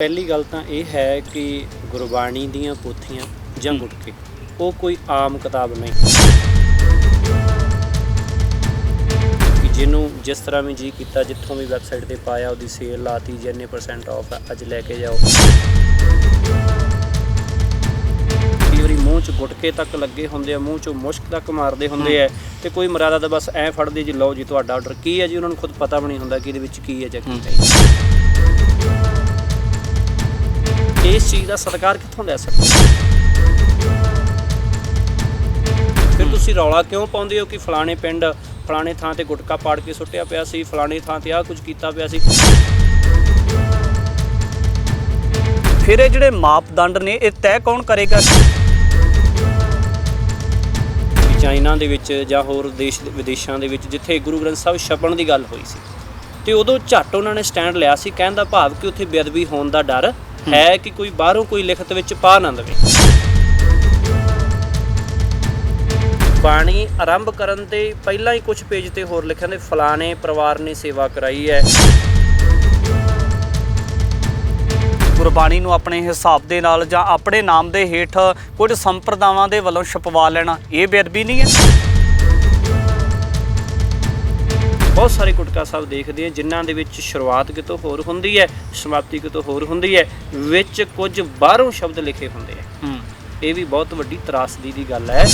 ਪਹਿਲੀ ਗੱਲ ਤਾਂ ਇਹ ਹੈ ਕਿ ਗੁਰਬਾਣੀ ਦੀਆਂ ਪੋਥੀਆਂ ਜਾਂ ਗੁਟਕੇ ਉਹ ਕੋਈ ਆਮ ਕਿਤਾਬ ਨਹੀਂ। ਕਿ ਜਿਹਨੂੰ ਜਿਸ ਤਰ੍ਹਾਂ ਵੀ ਜੀ ਕੀਤਾ ਜਿੱਥੋਂ ਵੀ ਵੈਬਸਾਈਟ ਤੇ ਪਾਇਆ ਉਹਦੀ ਸੇਲ ਲਾਤੀ ਜਿੰਨੇ ਪਰਸੈਂਟ ਆਫ ਹੈ ਅੱਜ ਲੈ ਕੇ ਜਾਓ। ਵਾਰੀ ਮੂੰਹ 'ਚ ਗੁਟਕੇ ਤੱਕ ਲੱਗੇ ਹੁੰਦੇ ਆ ਮੂੰਹ 'ਚੋਂ ਮੁਸ਼ਕ ਤੱਕ ਮਾਰਦੇ ਹੁੰਦੇ ਆ ਤੇ ਕੋਈ ਮਰਿਆਦਾ ਤਾਂ ਬਸ ਐ ਫੜਦੀ ਜੀ ਲਓ ਜੀ ਤੁਹਾਡਾ ਆਰਡਰ ਕੀ ਹੈ ਜੀ? ਉਹਨਾਂ ਨੂੰ ਖੁਦ ਪਤਾ ਵੀ ਨਹੀਂ ਹੁੰਦਾ ਕਿ ਇਹਦੇ ਵਿੱਚ ਕੀ ਹੈ ਜਾਂ ਕੀ ਨਹੀਂ। ਇਸ ਚੀਜ਼ ਦਾ ਸਤਿਕਾਰ ਕਿੱਥੋਂ ਲੈ ਸਕਦੇ ਫਿਰ ਤੁਸੀਂ ਰੌਲਾ ਕਿਉਂ ਪਾਉਂਦੇ ਹੋ ਕਿ ਫਲਾਣੇ ਪਿੰਡ, ਫਲਾਣੇ ਥਾਂ ਤੇ ਗੁਟਕਾ ਪਾੜ ਕੇ ਸੁੱਟਿਆ ਪਿਆ ਸੀ, ਫਲਾਣੇ ਥਾਂ ਤੇ ਆਹ ਕੁਝ ਕੀਤਾ ਪਿਆ ਸੀ? ਫਿਰ ਇਹ ਜਿਹੜੇ ਮਾਪਦੰਡ ਨੇ, ਇਹ ਤੈਅ ਕੌਣ ਕਰੇਗਾ? ਚਾਈਨਾ ਦੇ ਵਿੱਚ ਜਾਂ ਹੋਰ ਦੇਸ਼ ਵਿਦੇਸ਼ਾਂ ਦੇ ਵਿੱਚ ਜਿੱਥੇ ਗੁਰੂ ਗ੍ਰੰਥ ਸਾਹਿਬ ਛਪਣ ਦੀ ਗੱਲ ਹੋਈ ਸੀ, ਤੇ ਉਦੋਂ ਝੱਟ ਉਹਨਾਂ ਨੇ ਸਟੈਂਡ ਲਿਆ ਸੀ, ਕਹਿਣ ਦਾ ਭਾਵ ਕਿ ਉੱਥੇ ਬੇਅਦਬੀ ਹੋਣ ਦਾ ਡਰ ਹੈ। ਕਿ ਕੋਈ ਬਾਹਰੋਂ ਕੋਈ ਲਿਖਤ ਵਿੱਚ ਪਾ ਨਾ ਦੇਵੇ। ਬਾਣੀ ਆਰੰਭ ਕਰਨ ਤੇ ਪਹਿਲਾਂ ਹੀ ਕੁਝ ਪੇਜ ਤੇ ਹੋਰ ਲਿਖਿਆ ਨੇ, ਫਲਾਣੇ ਪਰਿਵਾਰ ਨੇ ਸੇਵਾ ਕਰਾਈ ਹੈ। ਗੁਰਬਾਣੀ ਨੂੰ ਆਪਣੇ ਹਿਸਾਬ ਦੇ ਨਾਲ ਜਾਂ ਆਪਣੇ ਨਾਮ ਦੇ ਹੇਠ ਕੁਝ ਸੰਪਰਦਾਵਾਂ ਦੇ ਵੱਲੋਂ ਛਪਵਾ ਲੈਣਾ, ਇਹ ਬੇਅਦਬੀ ਨਹੀਂ ਹੈ। ਬਹੁਤ ਸਾਰੇ ਗੁਟਕਾ ਸਾਹਿਬ ਦੇਖਦੇ ਆ ਜਿਨ੍ਹਾਂ ਦੇ ਵਿੱਚ ਸ਼ੁਰੂਆਤ ਕਿਤੋਂ ਹੋਰ ਹੁੰਦੀ ਹੈ ਸਮਾਪਤੀ ਕਿਤੋਂ ਹੋਰ ਹੁੰਦੀ ਹੈ ਵਿੱਚ ਕੁਝ ਬਾਹਰੋਂ ਸ਼ਬਦ ਲਿਖੇ ਹੁੰਦੇ ਆ। ਹੂੰ। ਇਹ ਵੀ ਬਹੁਤ ਵੱਡੀ ਤਰਾਸਦੀ ਦੀ ਗੱਲ ਹੈ।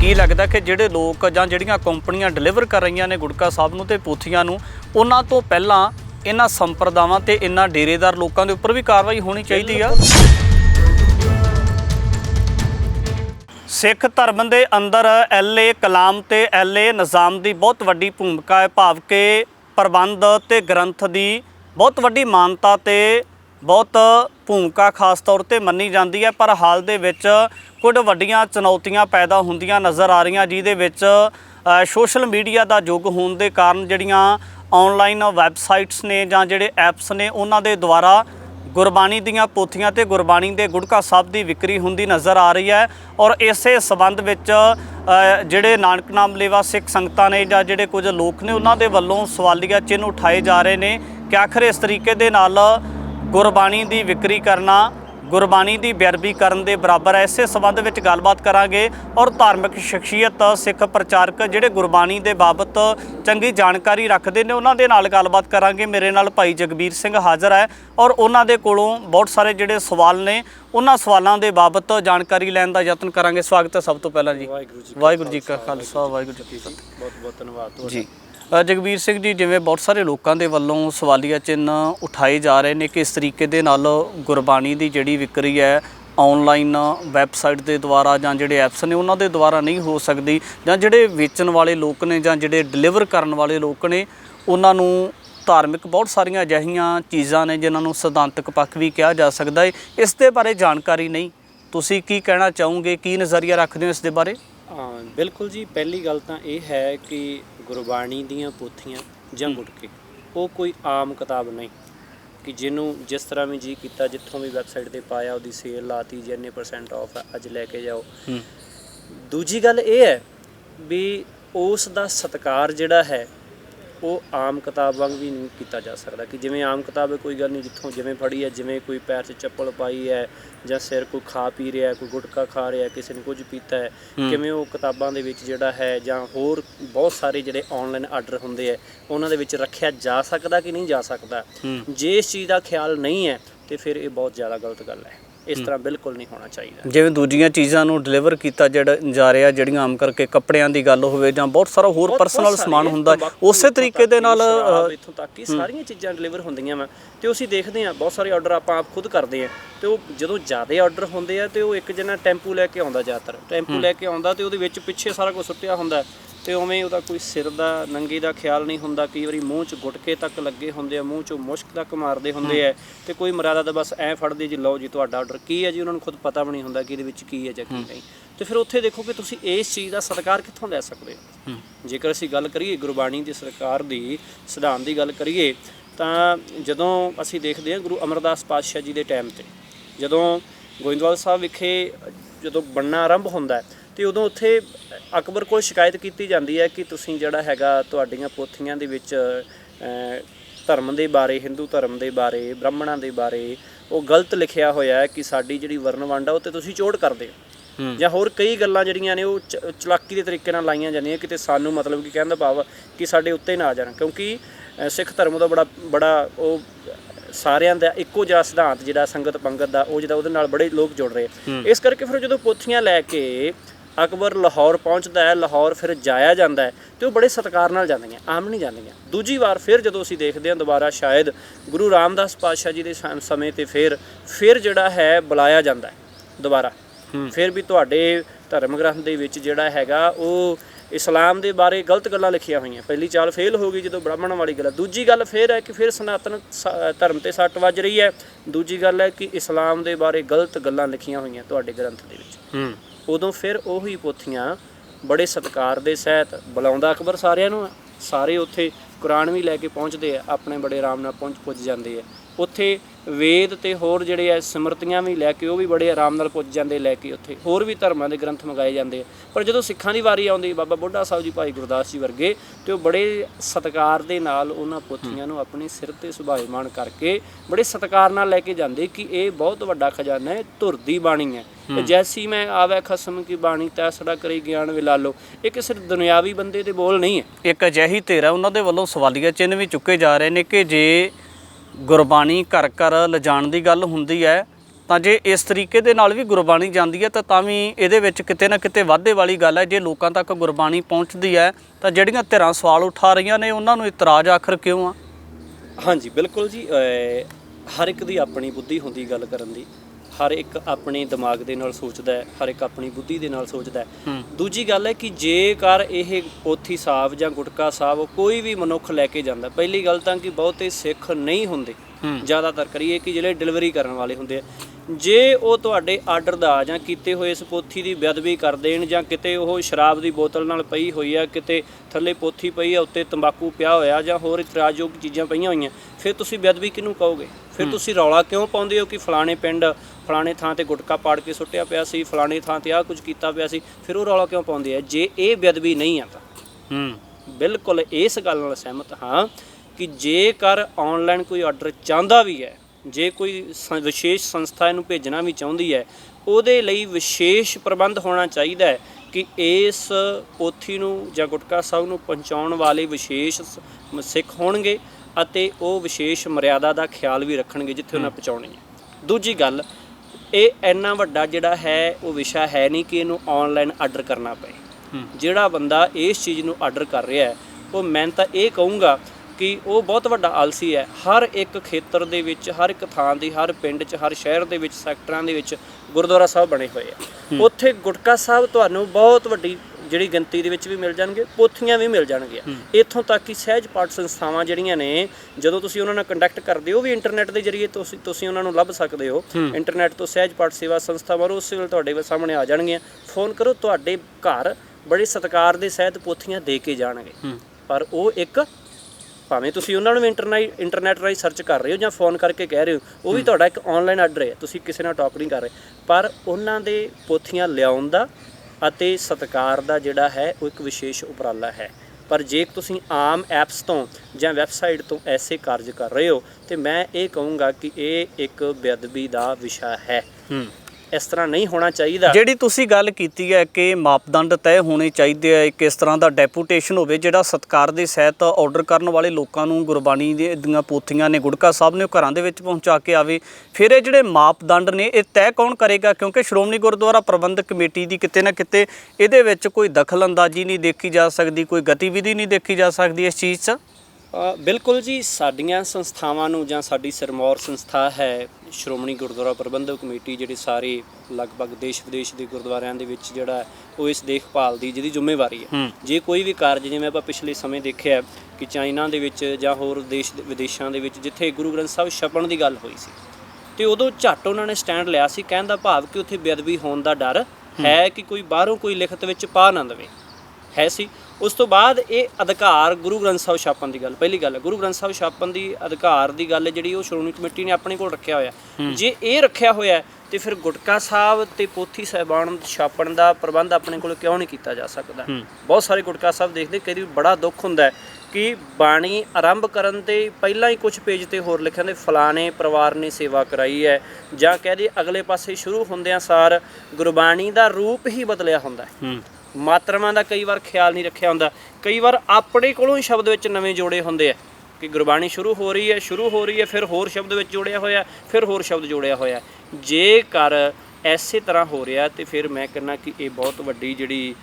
ਕੀ ਲੱਗਦਾ ਕਿ ਜਿਹੜੇ ਲੋਕ ਜਾਂ ਜਿਹੜੀਆਂ ਕੰਪਨੀਆਂ ਡਿਲੀਵਰ ਕਰ ਰਹੀਆਂ ਨੇ ਗੁਟਕਾ ਸਾਹਿਬ ਨੂੰ ਤੇ ਪੋਥੀਆਂ ਨੂੰ ਉਹਨਾਂ ਤੋਂ ਪਹਿਲਾਂ ਇਹਨਾਂ ਸੰਪਰਦਾਵਾਂ ਤੇ ਇਹਨਾਂ ਡੇਰੇਦਾਰ ਲੋਕਾਂ ਦੇ ਉੱਪਰ ਵੀ ਕਾਰਵਾਈ ਹੋਣੀ ਚਾਹੀਦੀ ਆ? ਸਿੱਖ ਧਰਮ ਦੇ ਅੰਦਰ ਐਲਏ ਕਲਾਮ ਤੇ ਐਲਏ ਨਿਜ਼ਾਮ ਦੀ ਬਹੁਤ ਵੱਡੀ ਭੂਮਿਕਾ ਹੈ। ਭਾਵ ਕਿ ਪ੍ਰਬੰਧ ਤੇ ਗ੍ਰੰਥ ਦੀ ਬਹੁਤ ਵੱਡੀ ਮਾਨਤਾ ਤੇ ਬਹੁਤ ਭੂਮਿਕਾ ਖਾਸ ਤੌਰ ਤੇ ਮੰਨੀ ਜਾਂਦੀ ਹੈ। ਪਰ ਹਾਲ ਦੇ ਵਿੱਚ ਕੁਝ ਵੱਡੀਆਂ ਚੁਣੌਤੀਆਂ ਪੈਦਾ ਹੁੰਦੀਆਂ ਨਜ਼ਰ ਆ ਰਹੀਆਂ, ਜਿਹਦੇ ਵਿੱਚ ਸੋਸ਼ਲ ਮੀਡੀਆ ਦਾ ਯੁੱਗ ਹੋਣ ਦੇ ਕਾਰਨ ਜਿਹੜੀਆਂ ਆਨਲਾਈਨ ਵੈਬਸਾਈਟਸ ਨੇ ਜਾਂ ਜਿਹੜੇ ਐਪਸ ਨੇ, ਉਹਨਾਂ ਦੇ ਦੁਆਰਾ ਗੁਰਬਾਣੀ ਦੀਆਂ ਪੋਥੀਆਂ ਤੇ ਗੁਰਬਾਣੀ ਦੇ ਗੁਟਕਾ ਸਾਹਿਬ ਦੀ ਵਿਕਰੀ ਹੁੰਦੀ ਨਜ਼ਰ ਆ ਰਹੀ ਹੈ ਔਰ ਇਸੇ ਸਬੰਧ ਵਿੱਚ ਜਿਹੜੇ ਨਾਨਕ ਨਾਮ ਲੇਵਾ ਸਿੱਖ ਸੰਗਤਾਂ ਨੇ ਜਾਂ ਜਿਹੜੇ ਕੁਝ ਲੋਕ ਨੇ, ਉਹਨਾਂ ਦੇ ਵੱਲੋਂ ਸਵਾਲੀਆ ਚਿੰਨ੍ਹ ਉਠਾਏ ਜਾ ਰਹੇ ਨੇ ਕਿ ਆਖਰ ਇਸ ਤਰੀਕੇ ਦੇ ਨਾਲ ਗੁਰਬਾਣੀ ਦੀ ਵਿਕਰੀ ਕਰਨਾ ਗੁਰਬਾਣੀ ਦੀ ਬੇਅਦਬੀ ਕਰਨ ਦੇ ਬਰਾਬਰ ਹੈ। ਇਸੇ ਸਬੰਧ ਵਿੱਚ ਗੱਲਬਾਤ ਕਰਾਂਗੇ ਔਰ ਧਾਰਮਿਕ ਸ਼ਖਸੀਅਤ ਸਿੱਖ ਪ੍ਰਚਾਰਕ ਜਿਹੜੇ ਗੁਰਬਾਣੀ ਦੇ ਬਾਬਤ ਚੰਗੀ ਜਾਣਕਾਰੀ ਰੱਖਦੇ ਨੇ ਉਹਨਾਂ ਦੇ ਨਾਲ ਗੱਲਬਾਤ ਕਰਾਂਗੇ। ਮੇਰੇ ਨਾਲ ਭਾਈ ਜਗਬੀਰ ਸਿੰਘ ਹਾਜ਼ਰ ਹੈ ਔਰ ਉਹਨਾਂ ਦੇ ਕੋਲੋਂ ਬਹੁਤ ਸਾਰੇ ਜਿਹੜੇ ਸਵਾਲ ਨੇ ਉਹਨਾਂ ਸਵਾਲਾਂ ਦੇ ਬਾਬਤ ਜਾਣਕਾਰੀ ਲੈਣ ਦਾ ਯਤਨ ਕਰਾਂਗੇ। ਸਵਾਗਤ ਹੈ ਸਭ ਤੋਂ ਪਹਿਲਾਂ ਜੀ। ਵਾਹਿਗੁਰੂ ਜੀ ਕਾ ਵਾਹਿਗੁਰੂ ਜੀ ਕਾ ਖਾਲਸਾ ਵਾਹਿਗੁਰੂ ਜੀ ਕੀ ਫਤਿਹ। ਬਹੁਤ ਬਹੁਤ ਧੰਨਵਾਦ ਤੁਹਾਡਾ। ਜੀ। ਅ, ਜਗਬੀਰ ਸਿੰਘ ਜੀ ਜਿਵੇਂ ਬਹੁਤ ਸਾਰੇ ਲੋਕਾਂ ਦੇ ਵੱਲੋਂ ਸਵਾਲੀਆ ਚਿੰਨ੍ਹ ਉਠਾਏ ਜਾ ਰਹੇ ਨੇ ਕਿ ਇਸ ਤਰੀਕੇ ਦੇ ਨਾਲ ਗੁਰਬਾਣੀ ਦੀ ਜਿਹੜੀ ਵਿਕਰੀ ਹੈ ਆਨਲਾਈਨ ਵੈਬਸਾਈਟ ਦੇ ਦੁਆਰਾ ਜਾਂ ਜਿਹੜੇ ਐਪਸ ਨੇ ਉਹਨਾਂ ਦੇ ਦੁਆਰਾ ਨਹੀਂ ਹੋ ਸਕਦੀ ਜਾਂ ਜਿਹੜੇ ਵੇਚਣ ਵਾਲੇ ਲੋਕ ਨੇ ਜਾਂ ਜਿਹੜੇ ਡਿਲੀਵਰ ਕਰਨ ਵਾਲੇ ਲੋਕ ਨੇ ਉਹਨਾਂ ਨੂੰ ਧਾਰਮਿਕ ਬਹੁਤ ਸਾਰੀਆਂ ਅਜਿਹੀਆਂ ਚੀਜ਼ਾਂ ਨੇ ਜਿਨ੍ਹਾਂ ਨੂੰ ਸਿਧਾਂਤਕ ਪੱਖ ਵੀ ਕਿਹਾ ਜਾ ਸਕਦਾ ਹੈ। ਇਸ ਦੇ ਬਾਰੇ ਜਾਣਕਾਰੀ ਨਹੀਂ। ਤੁਸੀਂ ਕੀ ਕਹਿਣਾ ਚਾਹੋਗੇ? ਕੀ ਨਜ਼ਰੀਆ ਰੱਖਦੇ ਹੋ ਇਸ ਦੇ ਬਾਰੇ? ਬਿਲਕੁਲ ਜੀ। ਪਹਿਲੀ ਗੱਲ ਤਾਂ ਇਹ ਹੈ ਕਿ ਗੁਰਬਾਣੀ ਦੀਆਂ ਪੋਥੀਆਂ ਜਾਂ ਗੁਟਕੇ ਉਹ ਕੋਈ ਆਮ ਕਿਤਾਬ ਨਹੀਂ ਕਿ ਜਿਹਨੂੰ ਜਿਸ ਤਰ੍ਹਾਂ ਵੀ ਜੀ ਕੀਤਾ ਜਿੱਥੋਂ ਵੀ ਵੈਬਸਾਈਟ ਤੇ ਪਾਇਆ ਉਹਦੀ ਸੇਲ ਲਾਤੀ ਜਿੰਨੇ ਪਰਸੈਂਟ ਆਫ ਹੈ ਅੱਜ ਲੈ ਕੇ ਜਾਓ। ਦੂਜੀ ਗੱਲ ਇਹ ਹੈ ਵੀ ਉਸ ਦਾ ਸਤਕਾਰ ਜਿਹੜਾ ਹੈ ਉਹ ਆਮ ਕਿਤਾਬ ਵਾਂਗ ਵੀ ਨਹੀਂ ਕੀਤਾ ਜਾ ਸਕਦਾ ਕਿ ਜਿਵੇਂ ਆਮ ਕਿਤਾਬ ਹੈ ਕੋਈ ਗੱਲ ਨਹੀਂ ਜਿੱਥੋਂ ਜਿਵੇਂ ਫੜੀ ਹੈ ਜਿਵੇਂ ਕੋਈ ਪੈਰ 'ਚ ਚੱਪਲ ਪਾਈ ਹੈ ਜਾਂ ਸਿਰ ਕੋਈ ਖਾ ਪੀ ਰਿਹਾ ਹੈ, ਕੋਈ ਗੁਟਕਾ ਖਾ ਰਿਹਾ ਹੈ, ਕਿਸੇ ਨੇ ਕੁਝ ਪੀਤਾ ਹੈ। ਕਿਵੇਂ ਉਹ ਕਿਤਾਬਾਂ ਦੇ ਵਿੱਚ ਜਿਹੜਾ ਹੈ ਜਾਂ ਹੋਰ ਬਹੁਤ ਸਾਰੇ ਜਿਹੜੇ ਆਨਲਾਈਨ ਆਰਡਰ ਹੁੰਦੇ ਆ ਉਹਨਾਂ ਦੇ ਵਿੱਚ ਰੱਖਿਆ ਜਾ ਸਕਦਾ ਕਿ ਨਹੀਂ ਜਾ ਸਕਦਾ? ਜੇ ਇਸ ਚੀਜ਼ ਦਾ ਖਿਆਲ ਨਹੀਂ ਹੈ ਤੇ ਫਿਰ ਇਹ ਬਹੁਤ ਜ਼ਿਆਦਾ ਗਲਤ ਗੱਲ ਹੈ। ਇਸ ਤਰ੍ਹਾਂ ਬਿਲਕੁਲ ਨਹੀਂ ਹੋਣਾ ਚਾਹੀਦਾ। ਜਿਵੇਂ ਦੂਜੀਆਂ ਚੀਜ਼ਾਂ ਨੂੰ ਡਿਲੀਵਰ ਕੀਤਾ ਜਿਹੜਾ ਜਾ ਰਿਹਾ ਜਿਹੜੀਆਂ ਆਮ ਕਰਕੇ ਕੱਪੜਿਆਂ ਦੀ ਗੱਲ ਹੋਵੇ ਜਾਂ ਬਹੁਤ ਸਾਰਾ ਹੋਰ ਪਰਸਨਲ ਸਮਾਨ ਹੁੰਦਾ ਉਸੇ ਤਰੀਕੇ ਦੇ ਨਾਲ ਇੱਥੋਂ ਤੱਕ ਕਿ ਸਾਰੀਆਂ ਚੀਜ਼ਾਂ ਡਿਲੀਵਰ ਹੁੰਦੀਆਂ ਵਾ। ਤੇ ਅਸੀਂ ਦੇਖਦੇ ਹਾਂ ਬਹੁਤ ਸਾਰੇ ਆਰਡਰ ਆਪਾਂ ਆਪ ਖੁਦ ਕਰਦੇ ਆ ਤੇ ਉਹ ਜਦੋਂ ਜ਼ਿਆਦਾ ਆਰਡਰ ਹੁੰਦੇ ਆ ਤੇ ਉਹ ਇੱਕ ਜਣਾ ਟੈਂਪੂ ਲੈ ਕੇ ਆਉਂਦਾ ਜ਼ਿਆਦਾਤਰ। ਟੈਂਪੂ ਲੈ ਕੇ ਆਉਂਦਾ ਤੇ ਉਹਦੇ ਵਿੱਚ ਪਿੱਛੇ ਸਾਰਾ ਕੁਝ ਸੁੱਟਿਆ ਹੁੰਦਾ। ਤੇ ਉਵੇਂ ਉਹਦਾ ਕੋਈ ਸਿਰ ਦਾ ਨੰਗੇ ਦਾ ਖਿਆਲ ਨਹੀਂ ਹੁੰਦਾ। ਕਈ ਵਾਰੀ ਮੂੰਹ 'ਚ ਗੁਟਕੇ ਤੱਕ ਲੱਗੇ ਹੁੰਦੇ ਆ ਮੂੰਹ 'ਚੋਂ ਮੁਸ਼ਕ ਤੱਕ ਮਾਰਦੇ ਹੁੰਦੇ ਆ। ਤੇ ਕੋਈ ਮਰਿਆਦਾ ਤਾਂ ਬਸ ਐ ਫੜਦੇ ਜੀ ਲਓ ਜੀ ਤੁਹਾਡਾ ਆਰਡਰ ਕੀ ਹੈ ਜੀ ਉਹਨਾਂ ਨੂੰ ਖੁਦ ਪਤਾ ਵੀ ਨਹੀਂ ਹੁੰਦਾ ਕਿ ਇਹਦੇ ਵਿੱਚ ਕੀ ਹੈ ਜਾਂ ਕੀ ਨਹੀਂ। ਤੇ ਫਿਰ ਉੱਥੇ ਦੇਖੋ ਕਿ ਤੁਸੀਂ ਇਸ ਚੀਜ਼ ਦਾ ਸਤਿਕਾਰ ਕਿੱਥੋਂ ਲੈ ਸਕਦੇ ਹੋ। ਜੇਕਰ ਅਸੀਂ ਗੱਲ ਕਰੀਏ ਗੁਰਬਾਣੀ ਦੀ ਸਰਕਾਰ ਦੀ ਸਿਧਾਂਤ ਦੀ ਗੱਲ ਕਰੀਏ ਤਾਂ ਜਦੋਂ ਅਸੀਂ ਦੇਖਦੇ ਹਾਂ ਗੁਰੂ ਅਮਰਦਾਸ ਪਾਤਸ਼ਾਹ ਜੀ ਦੇ ਟਾਈਮ ਤੇ ਜਦੋਂ ਗੋਇੰਦਵਾਲ ਸਾਹਿਬ ਵਿਖੇ ਜਦੋਂ ਬਣਨਾ ਆਰੰਭ ਹੁੰਦਾ ਤੇ ਉਦੋਂ ਉੱਥੇ ਅਕਬਰ ਕੋਲ ਸ਼ਿਕਾਇਤ ਕੀਤੀ ਜਾਂਦੀ ਹੈ ਕਿ ਤੁਸੀਂ ਜਿਹੜਾ ਹੈਗਾ ਤੁਹਾਡੀਆਂ ਪੋਥੀਆਂ ਦੇ ਵਿੱਚ ਧਰਮ ਦੇ ਬਾਰੇ ਹਿੰਦੂ ਧਰਮ ਦੇ ਬਾਰੇ ਬ੍ਰਾਹਮਣਾਂ ਦੇ ਬਾਰੇ ਉਹ ਗਲਤ ਲਿਖਿਆ ਹੋਇਆ ਹੈ ਕਿ ਸਾਡੀ ਜਿਹੜੀ ਵਰਨ ਵੰਡ ਆ ਉਹ ਤੇ ਤੁਸੀਂ ਚੋੜ ਕਰਦੇ ਹੋ। ਜਾਂ ਹੋਰ ਕਈ ਗੱਲਾਂ ਜਿਹੜੀਆਂ ਨੇ ਉਹ ਚਲਾਕੀ ਦੇ ਤਰੀਕੇ ਨਾਲ ਲਾਈਆਂ ਜਾਂਦੀਆਂ ਕਿਤੇ ਸਾਨੂੰ ਮਤਲਬ ਕਿ ਕਹਿਣ ਦਾ ਭਾਵ ਕਿ ਸਾਡੇ ਉੱਤੇ ਨਾ ਆ ਜਾਣ। ਕਿਉਂਕਿ ਸਿੱਖ ਧਰਮ ਦਾ ਬੜਾ ਬੜਾ ਉਹ ਸਾਰਿਆਂ ਦਾ ਇੱਕੋ ਜਿਹਾ ਸਿਧਾਂਤ ਜਿਹੜਾ ਸੰਗਤ ਪੰਗਤ ਦਾ ਉਹ ਜਿਹੜਾ ਉਹਦੇ ਨਾਲ ਬੜੇ ਲੋਕ ਜੁੜ ਰਹੇ। ਇਸ ਕਰਕੇ ਫਿਰ ਜਦੋਂ ਪੋਥੀਆਂ ਲੈ ਕੇ ਅਕਬਰ ਲਾਹੌਰ ਪਹੁੰਚਦਾ ਹੈ ਲਾਹੌਰ ਫਿਰ ਜਾਇਆ ਜਾਂਦਾ ਹੈ ਤੇ ਉਹ ਬੜੇ ਸਤਿਕਾਰ ਨਾਲ ਜਾਂਦੀਆਂ ਆਮ ਨਹੀਂ ਜਾਂਦੀਆਂ। ਦੂਜੀ ਵਾਰ ਫਿਰ ਜਦੋਂ ਅਸੀਂ ਦੇਖਦੇ ਹਾਂ ਦੁਬਾਰਾ ਸ਼ਾਇਦ ਗੁਰੂ ਰਾਮਦਾਸ ਪਾਤਸ਼ਾਹ ਜੀ ਦੇ ਸਮ- ਤੇ ਫਿਰ ਫਿਰ ਜਿਹੜਾ ਹੈ ਬੁਲਾਇਆ ਜਾਂਦਾ ਹੈ ਦੁਬਾਰਾ। ਫਿਰ ਵੀ ਤੁਹਾਡੇ ਧਰਮ ਗ੍ਰੰਥ ਦੇ ਵਿੱਚ ਜਿਹੜਾ ਹੈਗਾ ਉਹ ਇਸਲਾਮ ਦੇ ਬਾਰੇ ਗਲਤ ਗੱਲਾਂ ਲਿਖੀਆਂ ਹੋਈਆਂ। ਪਹਿਲੀ ਚਾਲ ਫੇਲ ਹੋ ਗਈ ਜਦੋਂ ਬ੍ਰਾਹਮਣ ਵਾਲੀ ਗੱਲ। ਦੂਜੀ ਗੱਲ ਫਿਰ ਹੈ ਕਿ ਫਿਰ ਸਨਾਤਨ ਧਰਮ ਤੇ ਸੱਟ ਵੱਜ ਰਹੀ ਹੈ। ਦੂਜੀ ਗੱਲ ਹੈ ਕਿ ਇਸਲਾਮ ਦੇ ਬਾਰੇ ਗਲਤ ਗੱਲਾਂ ਲਿਖੀਆਂ ਹੋਈਆਂ ਤੁਹਾਡੇ ਗ੍ਰੰਥ ਦੇ ਵਿੱਚ। ਹੂੰ। ਉਦੋਂ ਫਿਰ ਉਹੀ ਪੋਥੀਆਂ ਬੜੇ ਸਤਿਕਾਰ ਦੇ ਸਹਿਤ ਬੁਲਾਉਂਦਾ ਅਕਬਰ ਸਾਰਿਆਂ ਨੂੰ, ਸਾਰੇ ਉੱਥੇ ਕੁਰਾਨ ਵੀ ਲੈ ਕੇ ਪਹੁੰਚਦੇ ਆ, ਆਪਣੇ ਬੜੇ ਆਰਾਮ ਨਾਲ ਪਹੁੰਚ ਪੁੱਜ ਜਾਂਦੇ ਆ। ਉੱਥੇ ਵੇਦ ਤੇ ਹੋਰ ਜਿਹੜੇ ਆ ਸਮਰਤੀਆਂ ਵੀ ਲੈ ਕੇ ਉਹ ਵੀ ਬੜੇ ਆਰਾਮ ਨਾਲ ਪੁੱਜ ਜਾਂਦੇ ਲੈ ਕੇ ਉੱਥੇ। ਹੋਰ ਵੀ ਧਰਮਾਂ ਦੇ ਗ੍ਰੰਥ ਮੰਗਾਏ ਜਾਂਦੇ ਆ। ਪਰ ਜਦੋਂ ਸਿੱਖਾਂ ਦੀ ਵਾਰੀ ਆਉਂਦੀ ਬਾਬਾ ਬੁੱਢਾ ਸਾਹਿਬ ਜੀ ਭਾਈ ਗੁਰਦਾਸ ਜੀ ਵਰਗੇ ਤੇ ਉਹ ਬੜੇ ਸਤਿਕਾਰ ਦੇ ਨਾਲ ਉਹਨਾਂ ਪੋਥੀਆਂ ਨੂੰ ਆਪਣੇ ਸਿਰ ਤੇ ਸੁਭਾਏਮਾਨ ਕਰਕੇ ਬੜੇ ਸਤਿਕਾਰ ਨਾਲ ਲੈ ਕੇ ਜਾਂਦੇ ਕਿ ਇਹ ਬਹੁਤ ਵੱਡਾ ਖਜ਼ਾਨਾ ਹੈ ਧੁਰ ਦੀ ਬਾਣੀ ਹੈ। ਤੇ ਜੈਸੀ ਮੈਂ ਆਵੇ ਖਸਮ ਕੀ ਬਾਣੀ ਤੈਸੜਾ ਕਰੀ ਗਿਆਨ ਵਿਲਾਲੋ। ਇਹ ਕਿਸੇ ਦੁਨਿਆਵੀ ਬੰਦੇ ਦੇ ਬੋਲ ਨਹੀਂ ਹੈ। ਇੱਕ ਅਜਿਹੀ ਧਿਰ ਉਹਨਾਂ ਦੇ ਵੱਲੋਂ ਸਵਾਲੀਆ ਚਿੰਨ੍ਹ ਵੀ ਚੁੱਕੇ ਜਾ ਰਹੇ ਨੇ ਕਿ ਜੇ ਗੁਰਬਾਣੀ ਘਰ ਘਰ ਲਿਜਾਣ ਦੀ ਗੱਲ ਹੁੰਦੀ ਹੈ, ਤਾਂ ਜੇ ਇਸ ਤਰੀਕੇ ਦੇ ਨਾਲ ਵੀ ਗੁਰਬਾਣੀ ਜਾਂਦੀ ਹੈ, ਤਾਂ ਤਾਂ ਵੀ ਇਹਦੇ ਵਿੱਚ ਕਿਤੇ ਨਾ ਕਿਤੇ ਵਾਧੇ ਵਾਲੀ ਗੱਲ ਹੈ। ਜੇ ਲੋਕਾਂ ਤੱਕ ਗੁਰਬਾਣੀ ਪਹੁੰਚਦੀ ਹੈ, ਤਾਂ ਜਿਹੜੀਆਂ ਧਿਰਾਂ ਸਵਾਲ ਉਠਾ ਰਹੀਆਂ ਨੇ, ਉਹਨਾਂ ਨੂੰ ਇਤਰਾਜ਼ ਆਖਰ ਕਿਉਂ ਆ? ਹਾਂਜੀ, ਬਿਲਕੁਲ ਜੀ ਹਰ ਇੱਕ ਦੀ ਆਪਣੀ ਬੁੱਧੀ ਹੁੰਦੀ ਗੱਲ ਕਰਨ ਦੀ। ਹਰ ਇੱਕ ਆਪਣੇ ਦਿਮਾਗ ਦੇ ਨਾਲ ਸੋਚਦਾ ਹੈ ਹਰ ਇੱਕ ਆਪਣੀ ਬੁੱਧੀ ਦੇ ਨਾਲ ਸੋਚਦਾ ਹੈ। ਦੂਜੀ ਗੱਲ ਹੈ ਕਿ ਜੇਕਰ ਇਹ ਪੋਥੀ ਸਾਹਿਬ ਜਾਂ ਗੁਟਕਾ ਸਾਹਿਬ ਕੋਈ ਵੀ ਮਨੁੱਖ ਲੈ ਕੇ ਜਾਂਦਾ ਪਹਿਲੀ ਗੱਲ ਤਾਂ ਕਿ ਬਹੁਤੇ ਸਿੱਖ ਨਹੀਂ ਹੁੰਦੇ। ਜ਼ਿਆਦਾਤਰ ਕਰੀਏ ਕਿ ਜਿਹੜੇ ਡਿਲੀਵਰੀ ਕਰਨ ਵਾਲੇ ਹੁੰਦੇ ਆ। ਜੇ ਉਹ ਤੁਹਾਡੇ ਆਰਡਰ ਦਾ ਜਾਂ ਕੀਤੇ ਹੋਏ ਇਸ ਪੋਥੀ ਦੀ ਬੇਅਦਬੀ ਕਰ ਦੇਣ ਜਾਂ ਕਿਤੇ ਉਹ ਸ਼ਰਾਬ ਦੀ ਬੋਤਲ ਨਾਲ ਪਈ ਹੋਈ ਆ ਕਿਤੇ ਥੱਲੇ ਪੋਥੀ ਪਈ ਆ ਉੱਤੇ ਤੰਬਾਕੂ ਪਿਆ ਹੋਇਆ ਜਾਂ ਹੋਰ ਇਤਰਾਜ਼ਯੋਗ ਚੀਜ਼ਾਂ ਪਈਆਂ ਹੋਈਆਂ ਫਿਰ ਤੁਸੀਂ ਬੇਅਦਬੀ ਕਿਹਨੂੰ ਕਹੋਗੇ? ਫਿਰ ਤੁਸੀਂ ਰੌਲਾ ਕਿਉਂ ਪਾਉਂਦੇ ਹੋ ਕਿ ਫਲਾਣੇ ਪਿੰਡ ਫਲਾਣੇ ਥਾਂ ਤੇ ਗੁਟਕਾ ਪਾੜ ਕੇ ਸੁੱਟਿਆ ਪਿਆ ਸੀ ਫਲਾਣੇ ਥਾਂ ਤੇ ਆਹ ਕੁਝ ਕੀਤਾ ਪਿਆ ਸੀ ਫਿਰ ਉਹ ਰੌਲਾ ਕਿਉਂ ਪਾਉਂਦੇ ਆ? ਜੇ ਇਹ ਬੇਅਦਬੀ ਨਹੀਂ ਆ ਤਾਂ। ਹੂੰ। ਬਿਲਕੁਲ ਇਸ ਗੱਲ ਨਾਲ ਸਹਿਮਤ ਹਾਂ ਕਿ ਜੇਕਰ ਆਨਲਾਈਨ ਕੋਈ ਆਰਡਰ ਚਾਹੁੰਦਾ ਵੀ ਹੈ ਜੇ ਕੋਈ ਵਿਸ਼ੇਸ਼ ਸੰਸਥਾ ਇਹਨੂੰ ਭੇਜਣਾ ਵੀ ਚਾਹੁੰਦੀ ਹੈ ਉਹਦੇ ਲਈ ਵਿਸ਼ੇਸ਼ ਪ੍ਰਬੰਧ ਹੋਣਾ ਚਾਹੀਦਾ ਹੈ ਕਿ ਇਸ ਪੋਥੀ ਨੂੰ ਜਾਂ ਗੁਟਕਾ ਸਾਹਿਬ ਨੂੰ ਪਹੁੰਚਾਉਣ ਵਾਲੇ ਵਿਸ਼ੇਸ਼ ਸਿੱਖ ਹੋਣਗੇ ਅਤੇ ਉਹ ਵਿਸ਼ੇਸ਼ ਮਰਿਆਦਾ ਦਾ ਖਿਆਲ ਵੀ ਰੱਖਣਗੇ ਜਿੱਥੇ ਉਹਨਾਂ ਪਹੁੰਚਾਉਣੀ ਹੈ। ਦੂਜੀ ਗੱਲ ਇਹ ਇੰਨਾ ਵੱਡਾ ਜਿਹੜਾ ਹੈ ਉਹ ਵਿਸ਼ਾ ਹੈ ਨਹੀਂ ਕਿ ਇਹਨੂੰ ਆਨਲਾਈਨ ਆਰਡਰ ਕਰਨਾ ਪਏ। ਜਿਹੜਾ ਬੰਦਾ ਇਸ ਚੀਜ਼ ਨੂੰ ਆਰਡਰ ਕਰ ਰਿਹਾ ਹੈ ਉਹ ਮੈਂ ਤਾਂ ਇਹ ਕਹੂੰਗਾ ਕਿ ਉਹ ਬਹੁਤ ਵੱਡਾ ਆਲਸੀ ਹੈ। ਹਰ ਇੱਕ ਖੇਤਰ ਦੇ ਵਿੱਚ ਹਰ ਇੱਕ ਥਾਂ ਦੀ ਹਰ ਪਿੰਡ 'ਚ ਹਰ ਸ਼ਹਿਰ ਦੇ ਵਿੱਚ ਸੈਕਟਰਾਂ ਦੇ ਵਿੱਚ ਗੁਰਦੁਆਰਾ ਸਾਹਿਬ ਬਣੇ ਹੋਏ ਆ। ਉੱਥੇ ਗੁਟਕਾ ਸਾਹਿਬ ਤੁਹਾਨੂੰ ਬਹੁਤ ਵੱਡੀ ਜਿਹੜੀ ਗਿਣਤੀ ਦੇ ਵਿੱਚ ਵੀ ਮਿਲ ਜਾਣਗੇ ਪੋਥੀਆਂ ਵੀ ਮਿਲ ਜਾਣਗੀਆਂ। ਇੱਥੋਂ ਤੱਕ ਕਿ ਸਹਿਜ ਪਾਠ ਸੰਸਥਾਵਾਂ ਜਿਹੜੀਆਂ ਨੇ ਜਦੋਂ ਤੁਸੀਂ ਉਹਨਾਂ ਨਾਲ ਕੰਟੈਕਟ ਕਰਦੇ ਹੋ ਵੀ ਇੰਟਰਨੈਟ ਦੇ ਜ਼ਰੀਏ ਤੁਸੀਂ ਤੁਸੀਂ ਉਹਨਾਂ ਨੂੰ ਲੱਭ ਸਕਦੇ ਹੋ। ਇੰਟਰਨੈਟ ਤੋਂ ਸਹਿਜ ਪਾਠ ਸੇਵਾ ਸੰਸਥਾ ਮਾਰੋ ਉਸੇ ਵੇਲੇ ਤੁਹਾਡੇ ਸਾਹਮਣੇ ਆ ਜਾਣਗੀਆਂ। ਫੋਨ ਕਰੋ ਤੁਹਾਡੇ ਘਰ ਬੜੇ ਸਤਿਕਾਰ ਦੇ ਸਹਿਤ ਪੋਥੀਆਂ ਦੇ ਕੇ ਜਾਣਗੇ। ਪਰ ਉਹ ਇੱਕ ਭਾਵੇਂ ਤੁਸੀਂ ਉਹਨਾਂ ਨੂੰ ਇੰਟਰਨੈਟ ਇੰਟਰਨੈਟ ਰਾਹੀਂ ਸਰਚ ਕਰ ਰਹੇ ਹੋ ਜਾਂ ਫੋਨ ਕਰਕੇ ਕਹਿ ਰਹੇ ਹੋ ਉਹ ਵੀ ਤੁਹਾਡਾ ਇੱਕ ਆਨਲਾਈਨ ਆਰਡਰ ਹੈ ਤੁਸੀਂ ਕਿਸੇ ਨਾਲ ਟਾਕ ਨਹੀਂ ਕਰ ਰਹੇ। ਪਰ ਉਹਨਾਂ ਦੇ ਪੋਥੀਆਂ ਲਿਆਉਣ ਦਾ ਅਤੇ ਸਤਿਕਾਰ ਦਾ ਜਿਹੜਾ ਹੈ ਉਹ ਇੱਕ ਵਿਸ਼ੇਸ਼ ਉਪਰਾਲਾ ਹੈ। ਪਰ ਜੇ ਤੁਸੀਂ ਆਮ ਐਪਸ ਤੋਂ ਜਾਂ ਵੈਬਸਾਈਟ ਤੋਂ ਐਸੇ ਕਾਰਜ ਕਰ ਰਹੇ ਹੋ, ਤੇ ਮੈਂ ਇਹ ਕਹੂੰਗਾ ਕਿ ਇਹ ਇੱਕ ਬੇਅਦਬੀ ਦਾ ਵਿਸ਼ਾ ਹੈ। ਇਸ ਤਰ੍ਹਾਂ ਨਹੀਂ ਹੋਣਾ ਚਾਹੀਦਾ। ਜਿਹੜੀ ਤੁਸੀਂ ਗੱਲ ਕੀਤੀ ਹੈ ਕਿ ਮਾਪਦੰਡ ਤੈਅ ਹੋਣੇ ਚਾਹੀਦੇ ਆ ਇਸ ਤਰ੍ਹਾਂ ਦਾ ਡੈਪੂਟੇਸ਼ਨ ਹੋਵੇ ਜਿਹੜਾ ਸਤਕਾਰ ਦੇ ਸਹਿਤ ਆਰਡਰ ਕਰਨ ਵਾਲੇ ਲੋਕਾਂ ਨੂੰ ਗੁਰਬਾਣੀ ਦੇ- ਦੀਆਂ ਪੋਥੀਆਂ ਨੇ ਗੁਟਕਾ ਸਾਹਿਬ ਨੇ ਉਹ ਘਰਾਂ ਦੇ ਵਿੱਚ ਪਹੁੰਚਾ ਕੇ ਆਵੇ। ਫਿਰ ਇਹ ਜਿਹੜੇ ਮਾਪਦੰਡ ਨੇ, ਇਹ ਤੈਅ ਕੌਣ ਕਰੇਗਾ? ਕਿਉਂਕਿ ਸ਼੍ਰੋਮਣੀ ਗੁਰਦੁਆਰਾ ਪ੍ਰਬੰਧਕ ਕਮੇਟੀ ਦੀ ਕਿਤੇ ਨਾ ਕਿਤੇ ਇਹਦੇ ਵਿੱਚ ਕੋਈ ਦਖਲਅੰਦਾਜ਼ੀ ਨਹੀਂ ਦੇਖੀ ਜਾ ਸਕਦੀ, ਕੋਈ ਗਤੀਵਿਧੀ ਨਹੀਂ ਦੇਖੀ ਜਾ ਸਕਦੀ ਇਸ ਚੀਜ਼ 'ਚ। ਬਿਲਕੁਲ ਜੀ ਸਾਡੀਆਂ ਸੰਸਥਾਵਾਂ ਨੂੰ ਜਾਂ ਸਾਡੀ ਸਿਰਮੌਰ ਸੰਸਥਾ ਹੈ ਸ਼੍ਰੋਮਣੀ ਗੁਰਦੁਆਰਾ ਪ੍ਰਬੰਧਕ ਕਮੇਟੀ ਜਿਹੜੀ ਸਾਰੇ ਲਗਭਗ ਦੇਸ਼ ਵਿਦੇਸ਼ ਦੇ ਗੁਰਦੁਆਰਿਆਂ ਦੇ ਵਿੱਚ ਜਿਹੜਾ ਉਹ ਇਸ ਦੇਖਭਾਲ ਦੀ ਜਿਹਦੀ ਜ਼ਿੰਮੇਵਾਰੀ ਹੈ। ਜੇ ਕੋਈ ਵੀ ਕਾਰਜ ਜਿਵੇਂ ਆਪਾਂ ਪਿਛਲੇ ਸਮੇਂ ਦੇਖਿਆ ਕਿ ਚਾਈਨਾ ਦੇ ਵਿੱਚ ਜਾਂ ਹੋਰ ਦੇਸ਼ ਵਿਦੇਸ਼ਾਂ ਦੇ ਵਿੱਚ ਜਿੱਥੇ ਗੁਰੂ ਗ੍ਰੰਥ ਸਾਹਿਬ ਛਪਣ ਦੀ ਗੱਲ ਹੋਈ ਸੀ ਤੇ ਉਦੋਂ ਝੱਟ ਉਹਨਾਂ ਨੇ ਸਟੈਂਡ ਲਿਆ ਸੀ ਕਹਿਣ ਦਾ ਭਾਵ ਕਿ ਉੱਥੇ ਬੇਅਦਬੀ ਹੋਣ ਦਾ ਡਰ ਹੈ ਕਿ ਕੋਈ ਬਾਹਰੋਂ ਕੋਈ ਲਿਖਤ ਵਿੱਚ ਪਾ ਨਾ ਦੇਵੇ। ਹੈ ਸੀ? ਉਸ ਤੋਂ ਬਾਅਦ ਇਹ ਅਧਿਕਾਰ ਗੁਰੂ ਗ੍ਰੰਥ ਸਾਹਿਬ ਛਾਪਣ ਦੀ ਗੱਲ ਪਹਿਲੀ ਗੱਲ ਹੈ ਗੁਰੂ ਗ੍ਰੰਥ ਸਾਹਿਬ ਛਾਪਣ ਦੀ ਅਧਿਕਾਰ ਦੀ ਗੱਲ ਜਿਹੜੀ ਉਹ ਸ਼੍ਰੋਮਣੀ ਕਮੇਟੀ ਨੇ ਆਪਣੇ ਕੋਲ ਰੱਖਿਆ ਹੋਇਆ। ਜੇ ਇਹ ਰੱਖਿਆ ਹੋਇਆ ਤੇ ਫਿਰ ਗੁਟਕਾ ਸਾਹਿਬ ਤੇ ਪੋਥੀ ਸਾਹਿਬਾਨ ਛਾਪਣ ਦਾ ਪ੍ਰਬੰਧ ਆਪਣੇ ਕੋਲ ਕਿਉਂ ਨਹੀਂ ਕੀਤਾ ਜਾ ਸਕਦਾ? ਬਹੁਤ ਸਾਰੇ ਗੁਟਕਾ ਸਾਹਿਬ ਦੇਖਦੇ ਕਈ ਬੜਾ ਦੁੱਖ ਹੁੰਦਾ ਕਿ ਬਾਣੀ ਆਰੰਭ ਕਰਨ ਤੇ ਪਹਿਲਾਂ ਹੀ ਕੁਝ ਪੇਜ ਤੇ ਹੋਰ ਲਿਖਿਆ ਨੇ ਫਲਾਣੇ ਪਰਿਵਾਰ ਨੇ ਸੇਵਾ ਕਰਾਈ ਹੈ ਜਾਂ ਕਹਦੇ ਅਗਲੇ ਪਾਸੇ ਸ਼ੁਰੂ ਹੁੰਦਿਆਂ ਸਾਰ ਗੁਰਬਾਣੀ ਦਾ ਰੂਪ ਹੀ ਬਦਲਿਆ ਹੁੰਦਾ ਹੂੰ। ਮਾਤਰਾਵਾਂ ਦਾ ਕਈ ਵਾਰ ਖਿਆਲ ਨਹੀਂ ਰੱਖਿਆ ਹੁੰਦਾ। ਕਈ ਵਾਰ ਆਪਣੇ ਕੋਲੋਂ ਹੀ ਸ਼ਬਦ ਵਿੱਚ ਨਵੇਂ ਜੋੜੇ ਹੁੰਦੇ ਆ ਕਿ ਗੁਰਬਾਣੀ ਸ਼ੁਰੂ ਹੋ ਰਹੀ ਹੈ, ਸ਼ੁਰੂ ਹੋ ਰਹੀ ਹੈ, ਫਿਰ ਹੋਰ ਸ਼ਬਦ ਵਿੱਚ ਜੋੜਿਆ ਹੋਇਆ, ਫਿਰ ਹੋਰ ਸ਼ਬਦ ਜੋੜਿਆ ਹੋਇਆ। ਜੇਕਰ ਐਸੇ ਤਰ੍ਹਾਂ ਹੋ ਰਿਹਾ ਤੇ ਫਿਰ ਮੈਂ ਕਹਿੰਦਾ ਕਿ ਇਹ ਬਹੁਤ ਵੱਡੀ ਜਿਹੜੀ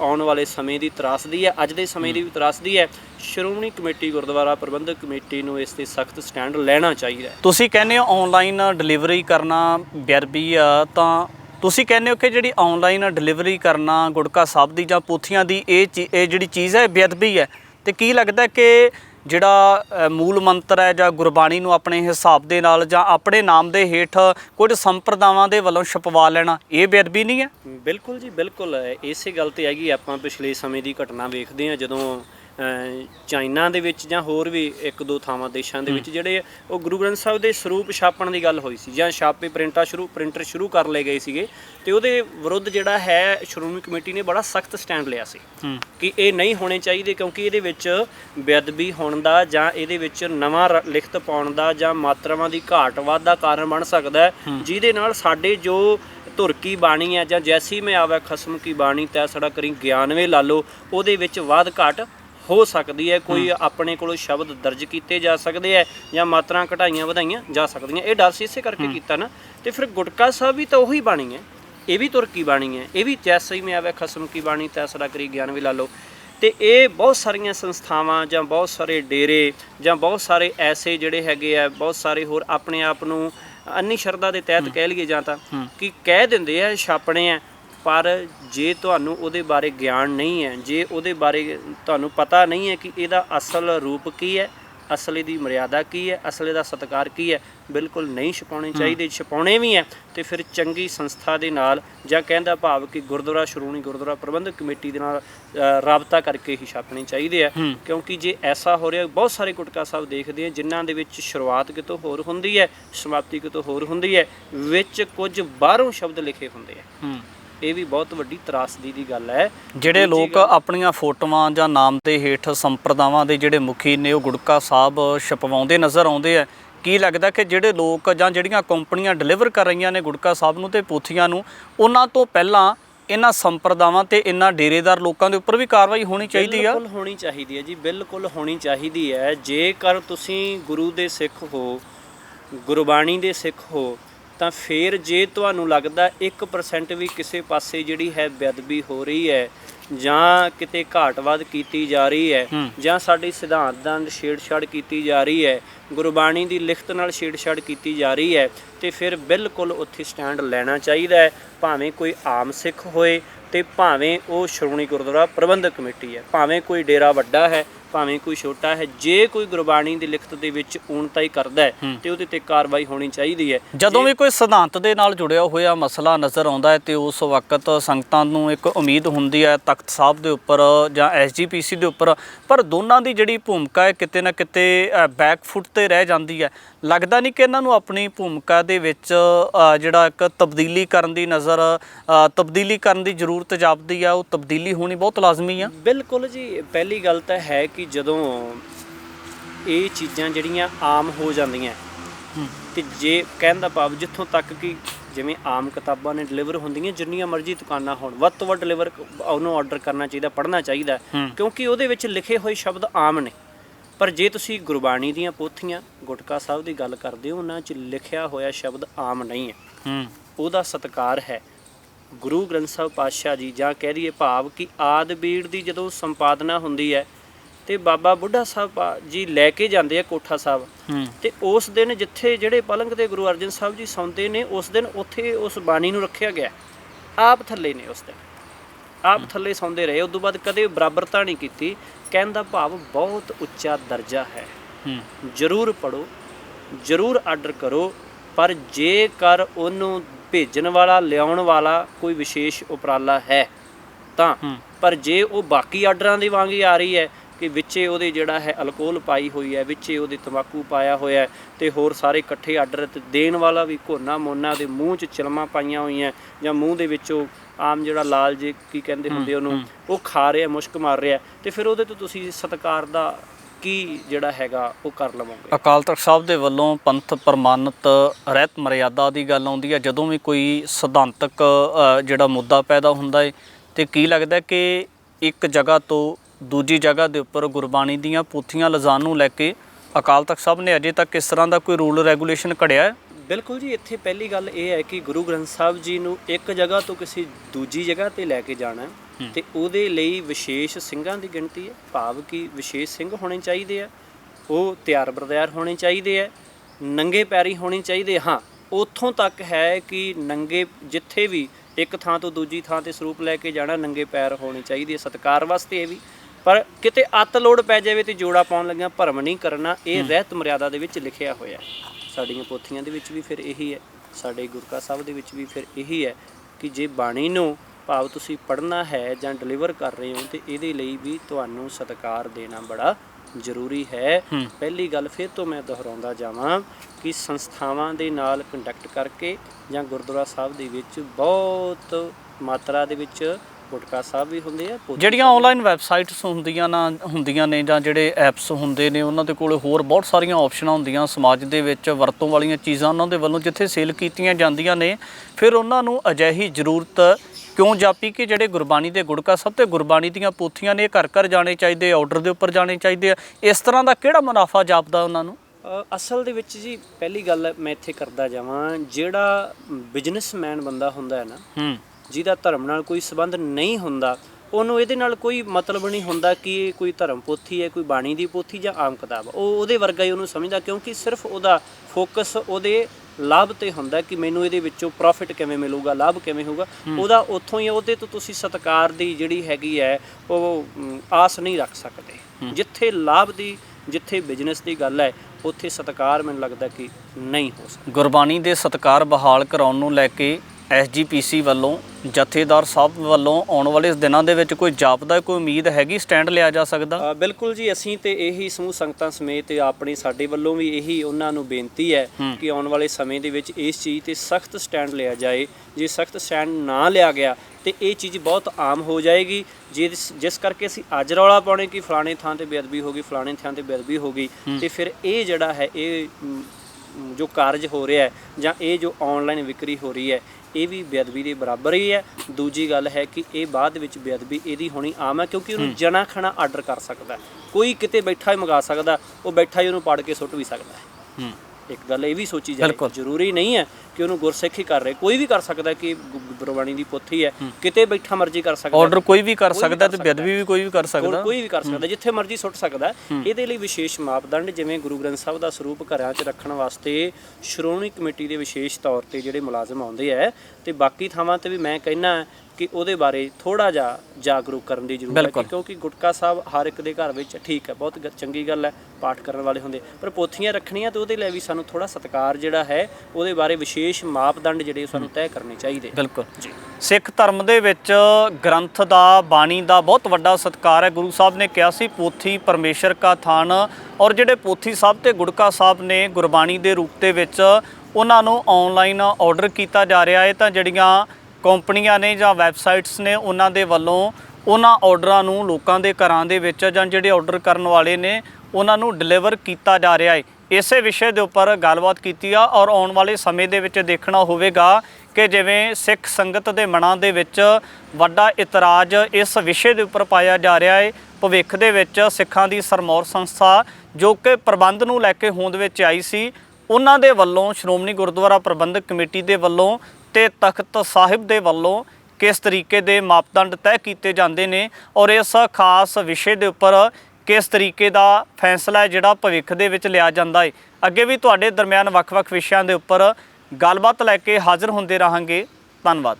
ਆਉਣ ਵਾਲੇ ਸਮੇਂ ਦੀ ਤਰਾਸਦੀ ਹੈ, ਅੱਜ ਦੇ ਸਮੇਂ ਦੀ ਵੀ ਤਰਾਸਦੀ ਹੈ। ਸ਼੍ਰੋਮਣੀ ਕਮੇਟੀ ਗੁਰਦੁਆਰਾ ਪ੍ਰਬੰਧਕ ਕਮੇਟੀ ਨੂੰ ਇਸ ਤੇ ਸਖਤ ਸਟੈਂਡ ਲੈਣਾ ਚਾਹੀਦਾ ਤੁਸੀਂ ਕਹਿੰਦੇ ਹੋ ਆਨਲਾਈਨ ਡਿਲੀਵਰੀ ਕਰਨਾ ਬੇਅਦਬੀ ਆ, ਤਾਂ ਤੁਸੀਂ ਕਹਿੰਦੇ ਹੋ ਕਿ ਜਿਹੜੀ ਆਨਲਾਈਨ ਡਿਲੀਵਰੀ ਕਰਨਾ, ਗੁੜਕਾ ਸਾਹਿਬ ਦੀ ਜਾਂ ਪੋਥੀਆਂ ਦੀ ਇਹ ਚੀ- ਇਹ ਜਿਹੜੀ ਚੀਜ਼ ਹੈ, ਇਹ ਬੇਅਦਬੀ ਹੈ। ਤੇ ਕੀ ਲੱਗਦਾ ਕਿ ਜਿਹੜਾ ਮੂਲ ਮੰਤਰ ਹੈ ਜਾਂ ਗੁਰਬਾਣੀ ਨੂੰ ਆਪਣੇ ਹਿਸਾਬ ਦੇ ਨਾਲ ਜਾਂ ਆਪਣੇ ਨਾਮ ਦੇ ਹੇਠ ਕੁਝ ਸੰਪਰਦਾਵਾਂ ਦੇ ਵੱਲੋਂ ਛਪਵਾ ਲੈਣਾ, ਇਹ ਬੇਅਦਬੀ ਨਹੀਂ ਹੈ? ਬਿਲਕੁਲ ਜੀ, ਬਿਲਕੁਲ। ਇਸੇ ਗੱਲ ਤੇ ਹੈਗੀ ਆਪਾਂ ਪਿਛਲੇ ਸਮੇਂ ਦੀ ਘਟਨਾ ਵੇਖਦੇ ਹਾਂ, ਜਦੋਂ ਚਾਈਨਾ ਦੇ ਵਿੱਚ ਜਾਂ ਹੋਰ ਵੀ ਇੱਕ ਦੋ ਥਾਵਾਂ ਦੇਸ਼ਾਂ ਦੇ ਵਿੱਚ ਜਿਹੜੇ ਉਹ ਗੁਰੂ ਗ੍ਰੰਥ ਸਾਹਿਬ ਦੇ ਸਰੂਪ ਛਾਪਣ ਦੀ ਗੱਲ ਹੋਈ ਸੀ ਜਾਂ ਛਾਪੇ ਪ੍ਰਿੰਟਾਂ ਸ਼ੁਰੂ ਪ੍ਰਿੰਟਰ ਸ਼ੁਰੂ ਕਰ ਲਏ ਗਏ ਸੀਗੇ ਤੇ ਉਹਦੇ ਵਿਰੁੱਧ ਜਿਹੜਾ ਹੈ ਸ਼੍ਰੋਮਣੀ ਕਮੇਟੀ ਨੇ ਬੜਾ ਸਖਤ ਸਟੈਂਡ ਲਿਆ ਸੀ ਕਿ ਇਹ ਨਹੀਂ ਹੋਣੇ ਚਾਹੀਦੇ ਕਿਉਂਕਿ ਇਹਦੇ ਵਿੱਚ ਬੇਅਦਬੀ ਹੋਣ ਦਾ ਜਾਂ ਇਹਦੇ ਵਿੱਚ ਨਵਾਂ ਲਿਖਤ ਪਾਉਣ ਦਾ ਜਾਂ ਮਾਤਰਾਵਾਂ ਦੀ ਘਾਟ ਵਾਧ ਦਾ ਕਾਰਨ ਬਣ ਸਕਦਾ ਹੈ ਜਿਹਦੇ ਨਾਲ ਸਾਡੇ ਜੋ ਧੁਰ ਕੀ ਬਾਣੀ ਹੈ ਜਾਂ ਜੈਸੀ ਮੈਂ ਆਵੇ ਖਸਮ ਕੀ ਬਾਣੀ ਤੈ ਸੜਾ ਕਰੀ ਗਿਆਨਵੇਂ ਲਾ ਲਓ ਉਹਦੇ ਵਿੱਚ ਵਾਧ ਘਾਟ ਹੋ ਸਕਦੀ ਹੈ ਕੋਈ ਆਪਣੇ ਕੋਲੋਂ ਸ਼ਬਦ ਦਰਜ ਕੀਤੇ ਜਾ ਸਕਦੇ ਹੈ ਜਾਂ ਮਾਤਰਾ ਘਟਾਈਆਂ ਵਧਾਈਆਂ ਜਾ ਸਕਦੀਆਂ। ਇਹ ਡਰ ਸੀ ਇਸੇ ਕਰਕੇ ਕੀਤਾ ਨਾ। ਤੇ ਫਿਰ ਗੁਟਕਾ ਸਾਹਿਬ ਵੀ ਤਾਂ ਉਹੀ ਬਾਣੀ ਹੈ। ਇਹ ਵੀ ਤੁਰਕੀ ਬਾਣੀ ਹੈ। ਇਹ ਵੀ ਜੈਸਾ ਹੀ ਮੈਂ ਆਵੇ ਖਸਮ ਕੀ ਬਾਣੀ ਤੈਸੜਾ ਕਰੀ ਗਿਆਨ ਵੀ ਲਾ ਲਓ। ਤੇ ਇਹ ਬਹੁਤ ਸਾਰੀਆਂ ਸੰਸਥਾਵਾਂ ਜਾਂ ਬਹੁਤ ਸਾਰੇ ਡੇਰੇ ਜਾਂ ਬਹੁਤ ਸਾਰੇ ਐਸੇ ਜਿਹੜੇ ਹੈਗੇ ਆ ਬਹੁਤ ਸਾਰੇ ਹੋਰ ਆਪਣੇ ਆਪ ਨੂੰ ਅੰਨੀ ਸ਼ਰਧਾ ਦੇ ਤਹਿਤ ਕਹਿ ਲਈਏ ਜਾਂ ਤਾਂ ਕਿ ਕਹਿ ਦਿੰਦੇ ਆ ਛਾਪਣੇ ਆ। ਪਰ ਜੇ ਤੁਹਾਨੂੰ ਉਹਦੇ ਬਾਰੇ ਗਿਆਨ ਨਹੀਂ ਹੈ ਜੇ ਉਹਦੇ ਬਾਰੇ ਤੁਹਾਨੂੰ ਪਤਾ ਨਹੀਂ ਹੈ ਕਿ ਇਹਦਾ ਅਸਲ ਰੂਪ ਕੀ ਹੈ ਅਸਲ ਇਹਦੀ ਮਰਿਆਦਾ ਕੀ ਹੈ ਅਸਲ ਇਹਦਾ ਸਤਕਾਰ ਕੀ ਹੈ ਬਿਲਕੁਲ ਨਹੀਂ ਛਪਾਉਣੇ ਚਾਹੀਦੇ ਛਪਾਉਣੇ ਵੀ ਹੈ ਤੇ ਫਿਰ ਚੰਗੀ ਸੰਸਥਾ ਦੇ ਨਾਲ ਜਾਂ ਕਹਿੰਦਾ ਭਾਵ ਕਿ ਗੁਰਦੁਆਰਾ ਸ਼੍ਰੋਮਣੀ ਗੁਰਦੁਆਰਾ ਪ੍ਰਬੰਧਕ ਕਮੇਟੀ ਦੇ ਨਾਲ ਰਾਬਤਾ ਕਰਕੇ ਹੀ ਛਾਪਣੇ ਚਾਹੀਦੇ ਆ। ਕਿਉਂਕਿ ਜੇ ਐਸਾ ਹੋ ਰਿਹਾ ਬਹੁਤ ਸਾਰੇ ਗੁਟਕਾ ਸਾਹਿਬ ਦੇਖਦੇ ਆ ਜਿਨ੍ਹਾਂ ਦੇ ਵਿੱਚ ਸ਼ੁਰੂਆਤ ਕਿਤੋਂ ਹੋਰ ਹੁੰਦੀ ਹੈ ਸਮਾਪਤੀ ਕਿਤੋਂ ਹੋਰ ਹੁੰਦੀ ਹੈ ਵਿੱਚ ਕੁਝ ਬਾਹਰੋਂ ਸ਼ਬਦ ਲਿਖੇ ਹੁੰਦੇ ਆ। ਹੂੰ। ਇਹ ਵੀ ਬਹੁਤ ਵੱਡੀ ਤਰਾਸਦੀ ਦੀ ਗੱਲ ਹੈ। ਜਿਹੜੇ ਲੋਕ ਆਪਣੀਆਂ ਫੋਟੋਆਂ ਜਾਂ ਨਾਮ ਦੇ ਹੇਠ ਸੰਪਰਦਾਵਾਂ ਦੇ ਜਿਹੜੇ ਮੁਖੀ ਨੇ ਉਹ ਗੁੜਕਾ ਸਾਹਿਬ ਛਪਵਾਉਂਦੇ ਨਜ਼ਰ ਆਉਂਦੇ ਆ। ਕੀ ਲੱਗਦਾ ਕਿ ਜਿਹੜੇ ਲੋਕ ਜਾਂ ਜਿਹੜੀਆਂ ਕੰਪਨੀਆਂ ਡਿਲੀਵਰ ਕਰ ਰਹੀਆਂ ਨੇ ਗੁੜਕਾ ਸਾਹਿਬ ਨੂੰ ਤੇ ਪੋਥੀਆਂ ਨੂੰ ਉਹਨਾਂ ਤੋਂ ਪਹਿਲਾਂ ਇਹਨਾਂ ਸੰਪਰਦਾਵਾਂ ਤੇ ਇਹਨਾਂ ਡੇਰੇਦਾਰ ਲੋਕਾਂ ਦੇ ਉੱਪਰ ਵੀ ਕਾਰਵਾਈ ਹੋਣੀ ਚਾਹੀਦੀ ਆ? ਬਿਲਕੁਲ ਹੋਣੀ ਚਾਹੀਦੀ ਹੈ ਜੀ ਬਿਲਕੁਲ ਹੋਣੀ ਚਾਹੀਦੀ ਹੈ। ਜੇਕਰ ਤੁਸੀਂ ਗੁਰੂ ਦੇ ਸਿੱਖ ਹੋ ਗੁਰਬਾਣੀ ਦੇ ਸਿੱਖ ਹੋ ਤਾਂ ਫੇਰ ਜੇ ਤੁਹਾਨੂੰ ਲੱਗਦਾ 1% ਵੀ ਕਿਸੇ ਪਾਸੇ ਜਿਹੜੀ ਹੈ ਬੇਅਦਬੀ ਹੋ ਰਹੀ ਹੈ ਜਾਂ ਕਿਤੇ ਘਾਟਵਾਦ ਕੀਤੀ ਜਾ ਰਹੀ ਹੈ। ਜਾਂ ਸਾਡੀ ਸਿਧਾਂਤਾਂ ਦੀ ਛੇੜਛਾੜ ਕੀਤੀ ਜਾ ਰਹੀ ਹੈ ਗੁਰਬਾਣੀ ਦੀ ਲਿਖਤ ਨਾਲ ਛੇੜਛਾੜ ਕੀਤੀ ਜਾ ਰਹੀ ਹੈ ਤੇ ਫਿਰ ਬਿਲਕੁਲ ਉੱਥੇ ਸਟੈਂਡ ਲੈਣਾ ਚਾਹੀਦਾ ਹੈ ਭਾਵੇਂ ਕੋਈ ਆਮ ਸਿੱਖ ਹੋਏ ਤੇ ਭਾਵੇਂ ਉਹ ਸ਼੍ਰੋਮਣੀ ਗੁਰਦੁਆਰਾ ਪ੍ਰਬੰਧਕ ਕਮੇਟੀ ਹੈ ਭਾਵੇਂ ਕੋਈ ਡੇਰਾ ਵੱਡਾ ਹੈ ਭਾਵੇਂ ਕੋਈ ਛੋਟਾ ਹੈ ਜੇ ਕੋਈ ਗੁਰਬਾਣੀ ਦੀ ਲਿਖਤ ਦੇ ਵਿੱਚ ਊਣਤਾਈ ਕਰਦਾ ਹੈ ਤੇ ਉਹਦੇ ਤੇ ਕਾਰਵਾਈ ਹੋਣੀ ਚਾਹੀਦੀ ਹੈ। ਜਦੋਂ ਵੀ ਕੋਈ ਸਿਧਾਂਤ ਦੇ ਨਾਲ ਜੁੜਿਆ ਹੋਇਆ ਮਸਲਾ ਨਜ਼ਰ ਆਉਂਦਾ ਹੈ ਤੇ ਉਸ ਵਕਤ ਸੰਗਤਾਂ ਨੂੰ ਇੱਕ ਉਮੀਦ ਹੁੰਦੀ ਹੈ ਤਖਤ ਸਾਹਿਬ ਦੇ ਉੱਪਰ ਜਾਂ ਐਸਜੀਪੀਸੀ ਦੇ ਉੱਪਰ ਪਰ ਦੋਨਾਂ ਦੀ ਜਿਹੜੀ ਭੂਮਿਕਾ ਹੈ ਕਿਤੇ ਨਾ ਕਿਤੇ ਬੈਕ ਫੁੱਟ ਤੇ ਰਹਿ ਜਾਂਦੀ ਹੈ। ਲੱਗਦਾ ਨਹੀਂ ਕਿ ਇਹਨਾਂ ਨੂੰ ਆਪਣੀ ਭੂਮਿਕਾ ਦੇ ਵਿੱਚ ਜਿਹੜਾ ਇੱਕ ਤਬਦੀਲੀ ਕਰਨ ਦੀ ਨਜ਼ਰ ਤਬਦੀਲੀ ਕਰਨ ਦੀ ਜ਼ਰੂਰਤ ਜਾਪਦੀ ਹੈ ਉਹ ਤਬਦੀਲੀ ਹੋਣੀ ਬਹੁਤ ਲਾਜ਼ਮੀ ਆ। ਬਿਲਕੁਲ ਜੀ ਪਹਿਲੀ ਗੱਲ ਤਾਂ ਹੈ ਕਿ ਜਦੋਂ ਇਹ ਚੀਜ਼ਾਂ ਜਿਹੜੀਆਂ ਆਮ ਹੋ ਜਾਂਦੀਆਂ ਤੇ ਜੇ ਕਹਿਣ ਦਾ ਭਾਵ ਜਿੱਥੋਂ ਤੱਕ ਕਿ ਜਿਵੇਂ ਆਮ ਕਿਤਾਬਾਂ ਨੇ ਡਿਲੀਵਰ ਹੁੰਦੀਆਂ ਜਿੰਨੀਆਂ ਮਰਜ਼ੀ ਦੁਕਾਨਾਂ ਹੋਣ ਵੱਧ ਤੋਂ ਵੱਧ ਡਿਲੀਵਰ ਉਹਨੂੰ ਆਰਡਰ ਕਰਨਾ ਚਾਹੀਦਾ ਪੜ੍ਹਨਾ ਚਾਹੀਦਾ। ਕਿਉਂਕਿ ਉਹਦੇ ਵਿੱਚ ਲਿਖੇ ਹੋਏ ਸ਼ਬਦ ਆਮ ਨੇ। ਪਰ ਜੇ ਤੁਸੀਂ ਗੁਰਬਾਣੀ ਦੀਆਂ ਪੋਥੀਆਂ ਗੁਟਕਾ ਸਾਹਿਬ ਦੀ ਗੱਲ ਕਰਦੇ ਹੋ ਉਹਨਾਂ 'ਚ ਲਿਖਿਆ ਹੋਇਆ ਸ਼ਬਦ ਆਮ ਨਹੀਂ ਹੈ। ਹੂੰ। ਉਹਦਾ ਸਤਕਾਰ ਹੈ। ਗੁਰੂ ਗ੍ਰੰਥ ਸਾਹਿਬ ਪਾਤਸ਼ਾਹ ਜੀ ਜਾਂ ਕਹਿ ਦਈਏ ਭਾਵ ਕਿ ਆਦ ਬੀੜ ਦੀ ਜਦੋਂ ਸੰਪਾਦਨਾ ਹੁੰਦੀ ਹੈ ਤੇ ਬਾਬਾ ਬੁੱਢਾ ਸਾਹਿਬ ਜੀ ਲੈ ਕੇ ਜਾਂਦੇ ਆ ਕੋਠਾ ਸਾਹਿਬ। ਤੇ ਉਸ ਦਿਨ ਜਿੱਥੇ ਜਿਹੜੇ ਪਲੰਗ ਤੇ ਗੁਰੂ ਅਰਜਨ ਸਾਹਿਬ ਜੀ ਸੌਂਦੇ ਨੇ ਉਸ ਦਿਨ ਉੱਥੇ ਉਸ ਬਾਣੀ ਨੂੰ ਰੱਖਿਆ ਗਿਆ। ਆਪ ਥੱਲੇ ਨੇ ਉਸ ਦਿਨ। ਆਪ ਥੱਲੇ ਸੌਂਦੇ ਰਹੇ। ਉਦੋਂ ਬਾਅਦ ਕਦੇ ਬਰਾਬਰਤਾ ਨਹੀਂ ਕੀਤੀ। ਕਹਿਣ ਦਾ ਭਾਵ ਬਹੁਤ ਉੱਚਾ ਦਰਜਾ ਹੈ। ਜ਼ਰੂਰ ਪੜੋ ਜ਼ਰੂਰ ਆਰਡਰ ਕਰੋ ਪਰ ਜੇਕਰ ਉਹਨੂੰ ਭੇਜਣ ਵਾਲਾ ਲਿਆਉਣ ਵਾਲਾ ਕੋਈ ਵਿਸ਼ੇਸ਼ ਉਪਰਾਲਾ ਹੈ ਤਾਂ ਪਰ ਜੇ ਉਹ ਬਾਕੀ ਆਰਡਰਾਂ ਦੀ ਵਾਂਗ ਹੀ ਆ ਰਹੀ ਹੈ ਕਿ ਵਿੱਚੇ ਉਹਦੇ ਜਿਹੜਾ ਹੈ ਅਲਕੋਹਲ ਪਾਈ ਹੋਈ ਹੈ ਵਿੱਚੇ ਉਹਦੇ ਤੰਬਾਕੂ ਪਾਇਆ ਹੋਇਆ ਹੈ ਤੇ ਹੋਰ ਸਾਰੇ ਇਕੱਠੇ ਆਰਡਰ ਦੇਣ ਵਾਲਾ ਵੀ ਘੋਨਾ ਮੋਨਾ ਦੇ ਮੂੰਹ 'ਚ ਚਲਮਾਂ ਪਾਈਆਂ ਹੋਈਆਂ ਜਾਂ ਮੂੰਹ ਦੇ ਵਿੱਚੋਂ ਆਮ ਜਿਹੜਾ ਲਾਲ ਜੇ ਕੀ ਕਹਿੰਦੇ ਹੁੰਦੇ ਉਹਨੂੰ ਉਹ ਖਾ ਰਿਹਾ ਮੁਸ਼ਕ ਮਾਰ ਰਿਹਾ ਤੇ ਫਿਰ ਉਹਦੇ ਤੋਂ ਤੁਸੀਂ ਸਤਕਾਰ ਦਾ ਕੀ ਜਿਹੜਾ ਹੈਗਾ ਉਹ ਕਰ ਲਵੋਗੇ? ਅਕਾਲ ਤਖਤ ਸਾਹਿਬ ਦੇ ਵੱਲੋਂ ਪੰਥ ਪ੍ਰਮਾਣਿਤ ਰਹਿਤ ਮਰਿਆਦਾ ਦੀ ਗੱਲ ਆਉਂਦੀ ਹੈ ਜਦੋਂ ਵੀ ਕੋਈ ਸਿਧਾਂਤਕ ਜਿਹੜਾ ਮੁੱਦਾ ਪੈਦਾ ਹੁੰਦਾ ਹੈ ਤੇ ਕੀ ਲੱਗਦਾ ਕਿ ਇੱਕ ਜਗ੍ਹਾ ਤੋਂ ਦੂਜੀ ਜਗ੍ਹਾ ਦੇ ਉੱਪਰ ਗੁਰਬਾਣੀ ਦੀਆਂ ਪੋਥੀਆਂ ਲਿਜਾਣ ਨੂੰ ਲੈ ਕੇ ਅਕਾਲ ਤਖਤ ਸਾਹਿਬ ਨੇ ਅਜੇ ਤੱਕ ਇਸ ਤਰ੍ਹਾਂ ਦਾ ਕੋਈ ਰੂਲ ਰੈਗੂਲੇਸ਼ਨ ਘੜਿਆ ਹੈ? ਬਿਲਕੁਲ ਜੀ, ਇੱਥੇ ਪਹਿਲੀ ਗੱਲ ਇਹ ਹੈ ਕਿ ਗੁਰੂ ਗ੍ਰੰਥ ਸਾਹਿਬ ਜੀ ਨੂੰ ਇੱਕ ਜਗ੍ਹਾ ਤੋਂ ਕਿਸੇ ਦੂਜੀ ਜਗ੍ਹਾ ਤੇ ਲੈ ਕੇ ਜਾਣਾ ਹੈ ਤੇ ਉਹਦੇ ਲਈ ਵਿਸ਼ੇਸ਼ ਸਿੰਘਾਂ ਦੀ ਗਿਣਤੀ ਹੈ। ਭਾਵ ਕਿ ਵਿਸ਼ੇਸ਼ ਸਿੰਘ ਹੋਣੇ ਚਾਹੀਦੇ ਆ, ਉਹ ਤਿਆਰ ਬਰਦਿਆਰ ਹੋਣੇ ਚਾਹੀਦੇ ਆ, ਨੰਗੇ ਪੈਰੀ ਹੋਣੇ ਚਾਹੀਦੇ। ਹਾਂ, ਉੱਥੋਂ ਤੱਕ ਹੈ ਕਿ ਨੰਗੇ ਜਿੱਥੇ ਵੀ ਇੱਕ ਥਾਂ ਤੋਂ ਦੂਜੀ ਥਾਂ ਤੇ ਸਰੂਪ ਲੈ ਕੇ ਜਾਣਾ, ਨੰਗੇ ਪੈਰ ਹੋਣੇ ਚਾਹੀਦੇ ਆ। ਸਤਕਾਰ ਵਾਸਤੇ ਇਹ ਵੀ। ਪਰ ਕਿਤੇ ਅੱਤ ਲੋੜ ਪੈ ਜਾਵੇ ਤੇ ਜੋੜਾ ਪਾਉਣ ਲੱਗਿਆ ਭਰਮ ਨਹੀਂ ਕਰਨਾ ਇਹ ਰਹਿਤ ਮਰਿਆਦਾ ਦੇ ਵਿੱਚ ਲਿਖਿਆ ਹੋਇਆ ਸਾਡੀਆਂ ਪੋਥੀਆਂ ਦੇ ਵਿੱਚ ਵੀ ਫਿਰ ਇਹੀ ਹੈ ਸਾਡੇ ਗੁਰਕਾ ਸਾਹਿਬ ਦੇ ਵਿੱਚ ਵੀ ਫਿਰ ਇਹੀ ਹੈ ਕਿ ਜੇ ਬਾਣੀ ਨੂੰ ਭਾਵ ਤੁਸੀਂ ਪੜ੍ਹਨਾ ਹੈ ਜਾਂ ਡਿਲੀਵਰ ਕਰ ਰਹੇ ਹੋ ਤੇ ਇਹਦੇ ਲਈ ਵੀ ਤੁਹਾਨੂੰ ਸਤਿਕਾਰ ਦੇਣਾ ਬੜਾ ਜ਼ਰੂਰੀ ਹੈ। ਪਹਿਲੀ ਗੱਲ ਫਿਰ ਤੋਂ ਮੈਂ ਦੁਹਰਾਉਂਦਾ ਜਾਵਾਂ ਕਿ ਸੰਸਥਾਵਾਂ ਦੇ ਨਾਲ ਕੰਟੈਕਟ ਕਰਕੇ ਜਾਂ ਗੁਰਦੁਆਰਾ ਸਾਹਿਬ ਦੇ ਵਿੱਚ ਬਹੁਤ ਮਾਤਰਾ ਦੇ ਵਿੱਚ ਗੁਟਕਾ ਸਾਹਿਬ ਵੀ ਹੁੰਦੇ ਆ ਪੋਥੀ ਜਿਹੜੀਆਂ ਆਨਲਾਈਨ ਵੈਬਸਾਈਟਸ ਹੁੰਦੀਆਂ ਨਾ ਹੁੰਦੀਆਂ ਨੇ ਜਾਂ ਜਿਹੜੇ ਐਪਸ ਹੁੰਦੇ ਨੇ ਉਹਨਾਂ ਦੇ ਕੋਲ ਹੋਰ ਬਹੁਤ ਸਾਰੀਆਂ ਆਪਸ਼ਨਾਂ ਹੁੰਦੀਆਂ। ਸਮਾਜ ਦੇ ਵਿੱਚ ਵਰਤੋਂ ਵਾਲੀਆਂ ਚੀਜ਼ਾਂ ਉਹਨਾਂ ਦੇ ਵੱਲੋਂ ਜਿੱਥੇ ਸੇਲ ਕੀਤੀਆਂ ਜਾਂਦੀਆਂ ਨੇ ਫਿਰ ਉਹਨਾਂ ਨੂੰ ਅਜਿਹੀ ਜ਼ਰੂਰਤ ਕਿਉਂ ਜਾਪੀ ਕਿ ਜਿਹੜੇ ਗੁਰਬਾਣੀ ਦੇ ਗੁੜਕਾ ਸਭ ਤੇ ਗੁਰਬਾਣੀ ਦੀਆਂ ਪੋਥੀਆਂ ਨੇ ਘਰ ਘਰ ਜਾਣੇ ਚਾਹੀਦੇ ਆਰਡਰ ਦੇ ਉੱਪਰ ਜਾਣੇ ਚਾਹੀਦੇ ਆ? ਇਸ ਤਰ੍ਹਾਂ ਦਾ ਕਿਹੜਾ ਮੁਨਾਫਾ ਜਾਪਦਾ ਉਹਨਾਂ ਨੂੰ? ਅਸਲ ਦੇ ਵਿੱਚ ਜੀ ਪਹਿਲੀ ਗੱਲ ਮੈਂ ਇੱਥੇ ਕਰਦਾ ਜਾਵਾਂ ਜਿਹੜਾ ਬਿਜ਼ਨਸਮੈਨ ਬੰਦਾ ਹੁੰਦਾ ਹੈ ਨਾ ਹੂੰ। ਜਿਹਦਾ ਧਰਮ ਨਾਲ ਕੋਈ ਸਬੰਧ ਨਹੀਂ ਹੁੰਦਾ ਉਹਨੂੰ ਇਹਦੇ ਨਾਲ ਕੋਈ ਮਤਲਬ ਨਹੀਂ ਹੁੰਦਾ ਕਿ ਇਹ ਕੋਈ ਧਰਮ ਪੋਥੀ ਹੈ ਕੋਈ ਬਾਣੀ ਦੀ ਪੋਥੀ ਜਾਂ ਆਮ ਕਿਤਾਬ। ਉਹ ਉਹਦੇ ਵਰਗਾ ਹੀ ਉਹਨੂੰ ਸਮਝਦਾ ਕਿਉਂਕਿ ਸਿਰਫ ਉਹਦਾ ਫੋਕਸ ਉਹਦੇ ਲਾਭ ਤੇ ਹੁੰਦਾ ਕਿ ਮੈਨੂੰ ਇਹਦੇ ਵਿੱਚੋਂ ਪ੍ਰੋਫਿਟ ਕਿਵੇਂ ਮਿਲੂਗਾ ਲਾਭ ਕਿਵੇਂ ਹੋਊਗਾ। ਉਹਦਾ ਉੱਥੋਂ ਹੀ ਉਹਦੇ ਤੋਂ ਤੁਸੀਂ ਸਤਕਾਰ ਦੀ ਜਿਹੜੀ ਹੈਗੀ ਹੈ ਉਹ ਆਸ ਨਹੀਂ ਰੱਖ ਸਕਦੇ। ਜਿੱਥੇ ਲਾਭ ਦੀ ਜਿੱਥੇ ਬਿਜ਼ਨਸ ਦੀ ਗੱਲ ਹੈ ਉੱਥੇ ਸਤਕਾਰ ਮੈਨੂੰ ਲੱਗਦਾ ਕਿ ਨਹੀਂ ਹੋ ਸਕਦਾ। ਗੁਰਬਾਣੀ ਦੇ ਸਤਕਾਰ ਬਹਾਲ ਕਰਾਉਣ ਨੂੰ ਲੈ ਕੇ ਐਸਜੀਪੀਸੀ ਵੱਲੋਂ ਜਥੇਦਾਰ ਸਾਹਿਬ ਵੱਲੋਂ ਆਉਣ ਵਾਲੇ ਦਿਨਾਂ ਦੇ ਵਿੱਚ ਕੋਈ ਜਾਪਦਾ ਕੋਈ ਉਮੀਦ ਹੈਗੀ ਸਟੈਂਡ ਲਿਆ ਜਾ ਸਕਦਾ? ਅ, ਬਿਲਕੁਲ ਜੀ ਅਸੀਂ ਤੇ ਇਹੀ ਸਮੂਹ ਸੰਗਤਾਂ ਸਮੇਤ ਆਪਣੀ ਸਾਡੇ ਵੱਲੋਂ ਵੀ ਇਹੀ ਉਹਨਾਂ ਨੂੰ ਬੇਨਤੀ ਹੈ ਕਿ ਆਉਣ ਵਾਲੇ ਸਮੇਂ ਦੇ ਵਿੱਚ ਇਸ ਚੀਜ਼ ਤੇ ਸਖਤ ਸਟੈਂਡ ਲਿਆ ਜਾਏ। ਜੇ ਸਖਤ ਸਟੈਂਡ ਨਾ ਲਿਆ ਗਿਆ ਤੇ ਇਹ ਚੀਜ਼ ਬਹੁਤ ਆਮ ਹੋ ਜਾਏਗੀ। ਜਿਸ ਜਿਸ ਕਰਕੇ ਅਸੀਂ ਅੱਜ ਰੌਲਾ ਪਾਉਣੇ ਕਿ ਫਲਾਣੇ ਥਾਂ ਤੇ ਬੇਅਦਬੀ ਹੋ ਗਈ ਫਲਾਣੇ ਥਾਂ ਤੇ ਬੇਅਦਬੀ ਹੋ ਗਈ ਤੇ ਫਿਰ ਇਹ ਜਿਹੜਾ ਹੈ ਇਹ ਮ, ਜੋ ਕਾਰਜ ਹੋ ਰਿਹਾ ਹੈ ਜਾਂ ਇਹ ਜੋ ਆਨਲਾਈਨ ਵਿਕਰੀ ਹੋ ਰਹੀ ਹੈ ਇਹ ਵੀ ਬੇਅਦਬੀ ਦੇ ਬਰਾਬਰ ਹੀ ਹੈ ਦੂਜੀ ਗੱਲ ਹੈ ਕਿ ਇਹ ਬਾਅਦ ਵਿੱਚ ਬੇਅਦਬੀ ਇਹਦੀ ਹੋਣੀ ਆਮ ਹੈ ਕਿਉਂਕਿ ਉਹਨੂੰ ਜਣਾ ਖਣਾ ਆਰਡਰ ਕਰ ਸਕਦਾ। ਕੋਈ ਕਿਤੇ ਬੈਠਾ ਹੀ ਮੰਗਾ ਸਕਦਾ ਉਹ ਬੈਠਾ ਹੀ ਉਹਨੂੰ ਪਾੜ ਕੇ ਸੁੱਟ ਵੀ ਸਕਦਾ ਹੈ ਇੱਕ ਗੱਲ ਇਹ ਵੀ ਸੋਚੀ ਜਾਏ। ਜ਼ਰੂਰੀ ਨਹੀਂ ਹੈ ਕਿ ਉਹਨੂੰ ਗੁਰਸਿੱਖ ਹੀ ਕਰ ਰਹੇ। ਕੋਈ ਵੀ ਕਰ ਸਕਦਾ ਕਿ ਗੁਰਬਾਣੀ ਦੀ ਪੋਥੀ ਹੈ। ਕਿਤੇ ਬੈਠਾ ਮਰਜ਼ੀ ਕਰ ਸਕਦਾ। ਆਰਡਰ ਕੋਈ ਵੀ ਕਰ ਸਕਦਾ ਤੇ ਬੇਅਦਬੀ ਵੀ ਕੋਈ ਵੀ ਕਰ ਸਕਦਾ। ਕੋਈ ਵੀ ਕਰ ਸਕਦਾ। ਜਿੱਥੇ ਮਰਜ਼ੀ ਸੁੱਟ ਸਕਦਾ। ਇਹਦੇ ਲਈ ਵਿਸ਼ੇਸ਼ ਮਾਪਦੰਡ ਜਿਵੇਂ ਗੁਰੂ ਗ੍ਰੰਥ ਸਾਹਿਬ ਦਾ ਸਰੂਪ ਘਰਾਂ 'ਚ ਰੱਖਣ ਵਾਸਤੇ ਸ਼੍ਰੋਮਣੀ ਕਮੇਟੀ ਦੇ ਵਿਸ਼ੇਸ਼ ਤੌਰ ਤੇ ਜਿਹੜੇ ਮੁਲਾਜ਼ਮ ਆਉਂਦੇ ਆ ਤੇ ਬਾਕੀ ਥਾਵਾਂ ਤੇ ਵੀ ਮੈਂ ਕਹਿਣਾ ਕਿ ਉਹਦੇ ਬਾਰੇ ਥੋੜਾ ਜਿਹਾ ਜਾਗਰੂਕ ਕਰਨ ਦੀ ਜ਼ਰੂਰਤ ਹੈ ਕਿਉਂਕਿ ਗੁਟਕਾ ਸਾਹਿਬ ਹਰ ਇੱਕ ਦੇ ਘਰ ਵਿੱਚ ਠੀਕ ਹੈ। ਬਹੁਤ ਚੰਗੀ ਗੱਲ ਹੈ। ਪਾਠ ਕਰਨ ਵਾਲੇ ਹੁੰਦੇ। ਪਰ ਪੋਥੀਆਂ ਰੱਖਣੀਆਂ ਤੇ ਉਹਦੇ ਲਈ ਵੀ ਸਾਨੂੰ ਥੋੜਾ ਸਤਿਕਾਰ ਜਿਹੜਾ ਹੈ ਉਹਦੇ ਬਾਰੇ ਵਿਸ਼ੇਸ਼ ਮਾਪਦੰਡ ਜਿਹੜੇ ਸਾਨੂੰ ਤੈਅ ਕਰਨੇ ਚਾਹੀਦੇ ਬਿਲਕੁਲ। ਸਿੱਖ ਧਰਮ ਦੇ ਵਿੱਚ ਗ੍ਰੰਥ ਦਾ, ਬਾਣੀ ਦਾ ਬਹੁਤ ਵੱਡਾ ਸਤਿਕਾਰ ਹੈ। ਗੁਰੂ ਸਾਹਿਬ ਨੇ ਕਿਹਾ ਸੀ, ਪੋਥੀ ਪਰਮੇਸ਼ਰ ਕਾ ਥਾਨ। ਔਰ ਜਿਹੜੇ ਪੋਥੀ ਸਾਹਿਬ ਤੇ ਗੁੜਕਾ ਸਾਹਿਬ ਨੇ ਗੁਰਬਾਣੀ ਦੇ ਰੂਪ ਦੇ ਵਿੱਚ ਉਹਨਾਂ ਨੂੰ ਆਨਲਾਈਨ ਆਰਡਰ ਕੀਤਾ ਜਾ ਰਿਹਾ ਹੈ, ਤਾਂ ਜਿਹੜੀਆਂ ਕੰਪਨੀਆਂ ਨੇ ਜਾਂ ਵੈਬਸਾਈਟਸ ਨੇ ਉਹਨਾਂ ਦੇ ਵੱਲੋਂ ਉਹਨਾਂ ਆਰਡਰਾਂ ਨੂੰ ਲੋਕਾਂ ਦੇ ਘਰਾਂ ਦੇ ਵਿੱਚ ਜਾਂ ਜਿਹੜੇ ਆਰਡਰ ਕਰਨ ਵਾਲੇ ਨੇ, ਉਹਨਾਂ ਨੂੰ ਡਿਲੀਵਰ ਕੀਤਾ ਜਾ ਰਿਹਾ ਹੈ। ਇਸੇ ਵਿਸ਼ੇ ਦੇ ਉੱਪਰ ਗੱਲਬਾਤ ਕੀਤੀ ਆ ਔਰ ਆਉਣ ਵਾਲੇ ਸਮੇਂ ਦੇ ਵਿੱਚ ਦੇਖਣਾ ਹੋਵੇਗਾ ਕਿ ਜਿਵੇਂ ਸਿੱਖ ਸੰਗਤ ਦੇ ਮਨਾਂ ਦੇ ਵਿੱਚ ਵੱਡਾ ਇਤਰਾਜ਼ ਇਸ ਵਿਸ਼ੇ ਦੇ ਉੱਪਰ ਪਾਇਆ ਜਾ ਰਿਹਾ ਹੈ ਭਵਿੱਖ ਦੇ ਵਿੱਚ ਸਿੱਖਾਂ ਦੀ ਸਰਮੌਰ ਸੰਸਥਾ ਜੋ ਕਿ ਪ੍ਰਬੰਧ ਨੂੰ ਲੈ ਕੇ ਹੋਂਦ ਵਿੱਚ ਆਈ ਸੀ, ਉਹਨਾਂ ਦੇ ਵੱਲੋਂ ਸ਼੍ਰੋਮਣੀ ਗੁਰਦੁਆਰਾ ਪ੍ਰਬੰਧਕ ਕਮੇਟੀ ਦੇ ਵੱਲੋਂ ਤੇ ਤਖਤ ਸਾਹਿਬ ਦੇ ਵੱਲੋਂ ਕਿਸ ਤਰੀਕੇ ਦੇ ਮਾਪਦੰਡ ਤੈਅ ਕੀਤੇ ਜਾਂਦੇ ਨੇ ਔਰ ਇਸ ਖਾਸ ਵਿਸ਼ੇ ਦੇ ਉੱਪਰ ਕਿਸ ਤਰੀਕੇ ਦਾ ਫੈਸਲਾ ਹੈ ਜਿਹੜਾ ਭਵਿੱਖ ਦੇ ਵਿੱਚ ਲਿਆ ਜਾਂਦਾ ਹੈ? ਅੱਗੇ ਵੀ ਤੁਹਾਡੇ ਦਰਮਿਆਨ ਵੱਖ-ਵੱਖ ਵਿਸ਼ਿਆਂ ਦੇ ਉੱਪਰ ਗੱਲਬਾਤ ਲੈ ਕੇ ਹਾਜ਼ਰ ਹੁੰਦੇ ਰਹਾਂਗੇ। ਧੰਨਵਾਦ।